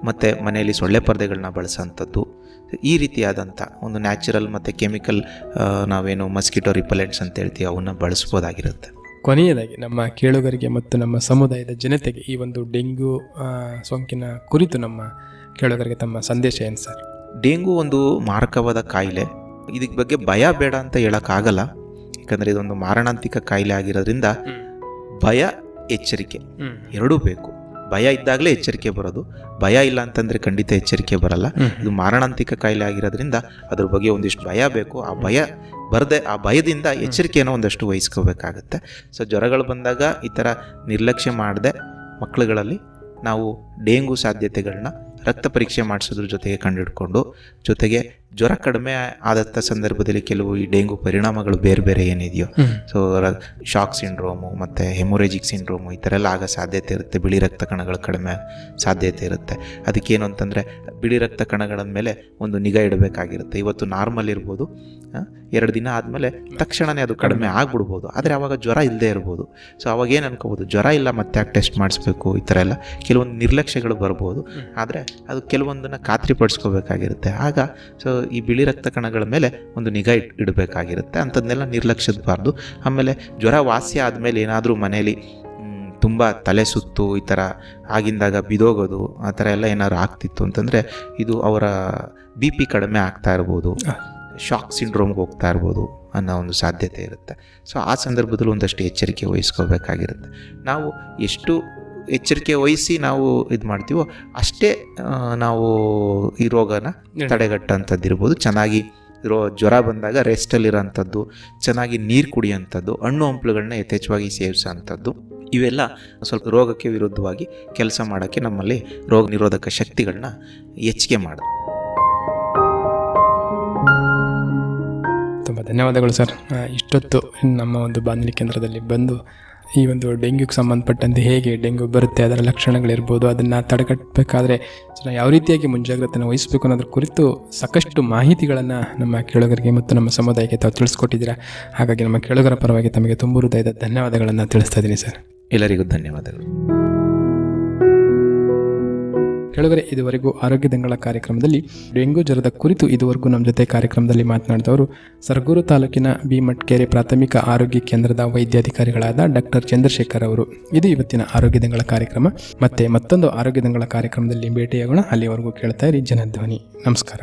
ಮತ್ತು ಮನೆಯಲ್ಲಿ ಸೊಳ್ಳೆ ಪರದೆಗಳನ್ನ ಬಳಸೋಂಥದ್ದು ಈ ರೀತಿಯಾದಂಥ ಒಂದು ನ್ಯಾಚುರಲ್ ಮತ್ತು ಕೆಮಿಕಲ್ ನಾವೇನು ಮಸ್ಕಿಟೋ ರಿಪಲೆಂಟ್ಸ್ ಅಂತ ಹೇಳ್ತೀವಿ ಅವನ್ನ ಬಳಸ್ಬೋದಾಗಿರುತ್ತೆ. ಕೊನೆಯದಾಗಿ ನಮ್ಮ ಕೇಳುಗರಿಗೆ ಮತ್ತು ನಮ್ಮ ಸಮುದಾಯದ ಜನತೆಗೆ ಈ ಒಂದು ಡೆಂಗು ಸೋಂಕಿನ ಕುರಿತು ನಮ್ಮ ಕೇಳುಗರಿಗೆ ತಮ್ಮ ಸಂದೇಶ ಏನು ಸರ್? ಡೆಂಗು ಒಂದು ಮಾರಕವಾದ ಕಾಯಿಲೆ. ಇದಕ್ಕೆ ಬಗ್ಗೆ ಭಯ ಬೇಡ ಅಂತ ಹೇಳೋಕ್ಕಾಗಲ್ಲ. ಯಾಕಂದರೆ ಇದೊಂದು ಮಾರಣಾಂತಿಕ ಕಾಯಿಲೆ ಆಗಿರೋದ್ರಿಂದ ಭಯ ಎಚ್ಚರಿಕೆ ಎರಡೂ ಬೇಕು. ಭಯ ಇದ್ದಾಗಲೇ ಎಚ್ಚರಿಕೆ ಬರೋದು. ಭಯ ಇಲ್ಲ ಅಂತಂದರೆ ಖಂಡಿತ ಎಚ್ಚರಿಕೆ ಬರಲ್ಲ. ಇದು ಮಾರಣಾಂತಿಕ ಕಾಯಿಲೆ ಆಗಿರೋದ್ರಿಂದ ಅದ್ರ ಬಗ್ಗೆ ಒಂದಿಷ್ಟು ಭಯ ಬೇಕು. ಆ ಭಯ ಬರದೆ ಆ ಭಯದಿಂದ ಎಚ್ಚರಿಕೆಯನ್ನು ಒಂದಷ್ಟು ವಹಿಸ್ಕೋಬೇಕಾಗತ್ತೆ. ಸೊ ಜ್ವರಗಳು ಬಂದಾಗ ಈ ಥರ ನಿರ್ಲಕ್ಷ್ಯ ಮಾಡದೆ ಮಕ್ಕಳುಗಳಲ್ಲಿ ನಾವು ಡೆಂಗು ಸಾಧ್ಯತೆಗಳನ್ನ ರಕ್ತ ಪರೀಕ್ಷೆ ಮಾಡಿಸೋದ್ರ ಜೊತೆಗೆ ಕಂಡುಹಿಡ್ಕೊಂಡು ಜೊತೆಗೆ ಜ್ವರ ಕಡಿಮೆ ಆದಂಥ ಸಂದರ್ಭದಲ್ಲಿ ಕೆಲವು ಈ ಡೆಂಗು ಪರಿಣಾಮಗಳು ಬೇರೆ ಬೇರೆ ಏನಿದೆಯೋ. ಸೊ ಶಾಕ್ ಸಿಂಡ್ರೋಮು ಮತ್ತು ಹೆಮೊರೇಜಿಕ್ ಸಿಂಡ್ರೋಮು ಈ ಥರ ಎಲ್ಲ ಆಗೋ ಸಾಧ್ಯತೆ ಇರುತ್ತೆ. ಬಿಳಿ ರಕ್ತ ಕಣಗಳು ಕಡಿಮೆ ಸಾಧ್ಯತೆ ಇರುತ್ತೆ. ಅದಕ್ಕೇನು ಅಂತಂದರೆ ಬಿಳಿ ರಕ್ತ ಕಣಗಳ ಮೇಲೆ ಒಂದು ನಿಗಾ ಇಡಬೇಕಾಗಿರುತ್ತೆ. ಇವತ್ತು ನಾರ್ಮಲ್ ಇರ್ಬೋದು ಎರಡು ದಿನ ಆದಮೇಲೆ ತಕ್ಷಣವೇ ಅದು ಕಡಿಮೆ ಆಗ್ಬಿಡ್ಬೋದು. ಆದರೆ ಆವಾಗ ಜ್ವರ ಇಲ್ಲದೆ ಇರ್ಬೋದು. ಸೊ ಅವಾಗ ಏನು ಅನ್ಕೋಬೋದು? ಜ್ವರ ಇಲ್ಲ ಮತ್ತೆ ಯಾಕೆ ಟೆಸ್ಟ್ ಮಾಡಿಸ್ಬೇಕು? ಈ ಥರ ಎಲ್ಲ ಕೆಲವೊಂದು ನಿರ್ಲಕ್ಷ್ಯಗಳು ಬರ್ಬೋದು. ಆದರೆ ಅದು ಕೆಲವೊಂದನ್ನು ಖಾತ್ರಿಪಡಿಸ್ಕೋಬೇಕಾಗಿರುತ್ತೆ. ಆಗ ಸೊ ಈ ಬಿಳಿ ರಕ್ತ ಕಣಗಳ ಮೇಲೆ ಒಂದು ನಿಗಾ ಇಟ್ ಇಡಬೇಕಾಗಿರುತ್ತೆ. ಅಂಥದ್ದನ್ನೆಲ್ಲ ನಿರ್ಲಕ್ಷಿಸಬಾರ್ದು ಆಮೇಲೆ ಜ್ವರ ವಾಸಿ ಆದಮೇಲೆ ಏನಾದರೂ ಮನೇಲಿ ತುಂಬ ತಲೆ ಸುತ್ತು ಈ ಥರ ಆಗಿಂದಾಗ ಬಿದೋಗೋದು ಆ ಥರ ಎಲ್ಲ ಏನಾದ್ರು ಆಗ್ತಿತ್ತು ಅಂತಂದರೆ ಇದು ಅವರ ಬಿ ಪಿ ಕಡಿಮೆ ಆಗ್ತಾ ಇರ್ಬೋದು. ಶಾಕ್ ಸಿಂಡ್ರೋಮ್ಗೆ ಹೋಗ್ತಾ ಇರ್ಬೋದು ಅನ್ನೋ ಒಂದು ಸಾಧ್ಯತೆ ಇರುತ್ತೆ. ಸೊ ಆ ಸಂದರ್ಭದಲ್ಲಿ ಒಂದಷ್ಟು ಎಚ್ಚರಿಕೆ ವಹಿಸ್ಕೋಬೇಕಾಗಿರುತ್ತೆ. ನಾವು ಎಷ್ಟು ಎಚ್ಚರಿಕೆ ವಹಿಸಿ ನಾವು ಇದು ಮಾಡ್ತೀವೋ ಅಷ್ಟೇ ನಾವು ಈ ರೋಗನ ತಡೆಗಟ್ಟಂಥದ್ದು ಇರ್ಬೋದು ಚೆನ್ನಾಗಿ ಇರೋ ಜ್ವರ ಬಂದಾಗ ರೆಸ್ಟಲ್ಲಿರೋಂಥದ್ದು ಚೆನ್ನಾಗಿ ನೀರು ಕುಡಿಯೋಂಥದ್ದು ಹಣ್ಣು ಹಂಪಲುಗಳನ್ನ ಯಥೇಚ್ಛವಾಗಿ ಸೇವಿಸೋಂಥದ್ದು ಇವೆಲ್ಲ ಸ್ವಲ್ಪ ರೋಗಕ್ಕೆ ವಿರುದ್ಧವಾಗಿ ಕೆಲಸ ಮಾಡೋಕ್ಕೆ ನಮ್ಮಲ್ಲಿ ರೋಗ ನಿರೋಧಕ ಶಕ್ತಿಗಳನ್ನ ಹೆಚ್ಚಿಗೆ ಮಾಡ ತುಂಬ ಧನ್ಯವಾದಗಳು ಸರ್. ಇಷ್ಟೊತ್ತು ನಮ್ಮ ಒಂದು ಬಾನುಲಿ ಕೇಂದ್ರದಲ್ಲಿ ಬಂದು ಈ ಒಂದು ಡೆಂಗ್ಯೂಗೆ ಸಂಬಂಧಪಟ್ಟಂತೆ ಹೇಗೆ ಡೆಂಗ್ಯೂ ಬರುತ್ತೆ, ಅದರ ಲಕ್ಷಣಗಳಿರ್ಬೋದು, ಅದನ್ನು ತಡೆಗಟ್ಟಬೇಕಾದ್ರೆ ಜನ ಯಾವ ರೀತಿಯಾಗಿ ಮುಂಜಾಗ್ರತೆಯನ್ನು ವಹಿಸಬೇಕು ಅನ್ನೋದ್ರ ಕುರಿತು ಸಾಕಷ್ಟು ಮಾಹಿತಿಗಳನ್ನು ನಮ್ಮ ಕೇಳುಗರಿಗೆ ಮತ್ತು ನಮ್ಮ ಸಮುದಾಯಕ್ಕೆ ತಾವು ತಿಳಿಸ್ಕೊಟ್ಟಿದ್ದೀರಾ. ಹಾಗಾಗಿ ನಮ್ಮ ಕೇಳುಗರ ಪರವಾಗಿ ತಮಗೆ ತುಂಬ ಹೃದಯದ ಧನ್ಯವಾದಗಳನ್ನು ತಿಳಿಸ್ತಾ ಇದ್ದೀನಿ ಸರ್. ಎಲ್ಲರಿಗೂ ಧನ್ಯವಾದಗಳು. ಕೆಳಗರೆ ಇದುವರೆಗೂ ಆರೋಗ್ಯ ದಂಗಳ ಕಾರ್ಯಕ್ರಮದಲ್ಲಿ ಡೆಂಗು ಜ್ವರದ ಕುರಿತು ಇದುವರೆಗೂ ನಮ್ಮ ಜೊತೆ ಕಾರ್ಯಕ್ರಮದಲ್ಲಿ ಮಾತನಾಡಿದವರು ಸರ್ಗೂರು ತಾಲೂಕಿನ ಬಿ ಮಟ್ಕೆರೆ ಪ್ರಾಥಮಿಕ ಆರೋಗ್ಯ ಕೇಂದ್ರದ ವೈದ್ಯಾಧಿಕಾರಿಗಳಾದ ಡಾಕ್ಟರ್ ಚಂದ್ರಶೇಖರ್ ಅವರು. ಇದು ಇವತ್ತಿನ ಆರೋಗ್ಯ ದಂಗಳ ಕಾರ್ಯಕ್ರಮ. ಮತ್ತೆ ಮತ್ತೊಂದು ಆರೋಗ್ಯ ದಂಗಳ ಕಾರ್ಯಕ್ರಮದಲ್ಲಿ ಭೇಟಿಯಾಗೋಣ. ಅಲ್ಲಿವರೆಗೂ ಕೇಳ್ತಾ ಇರಿ ಜನಧ್ವನಿ. ನಮಸ್ಕಾರ.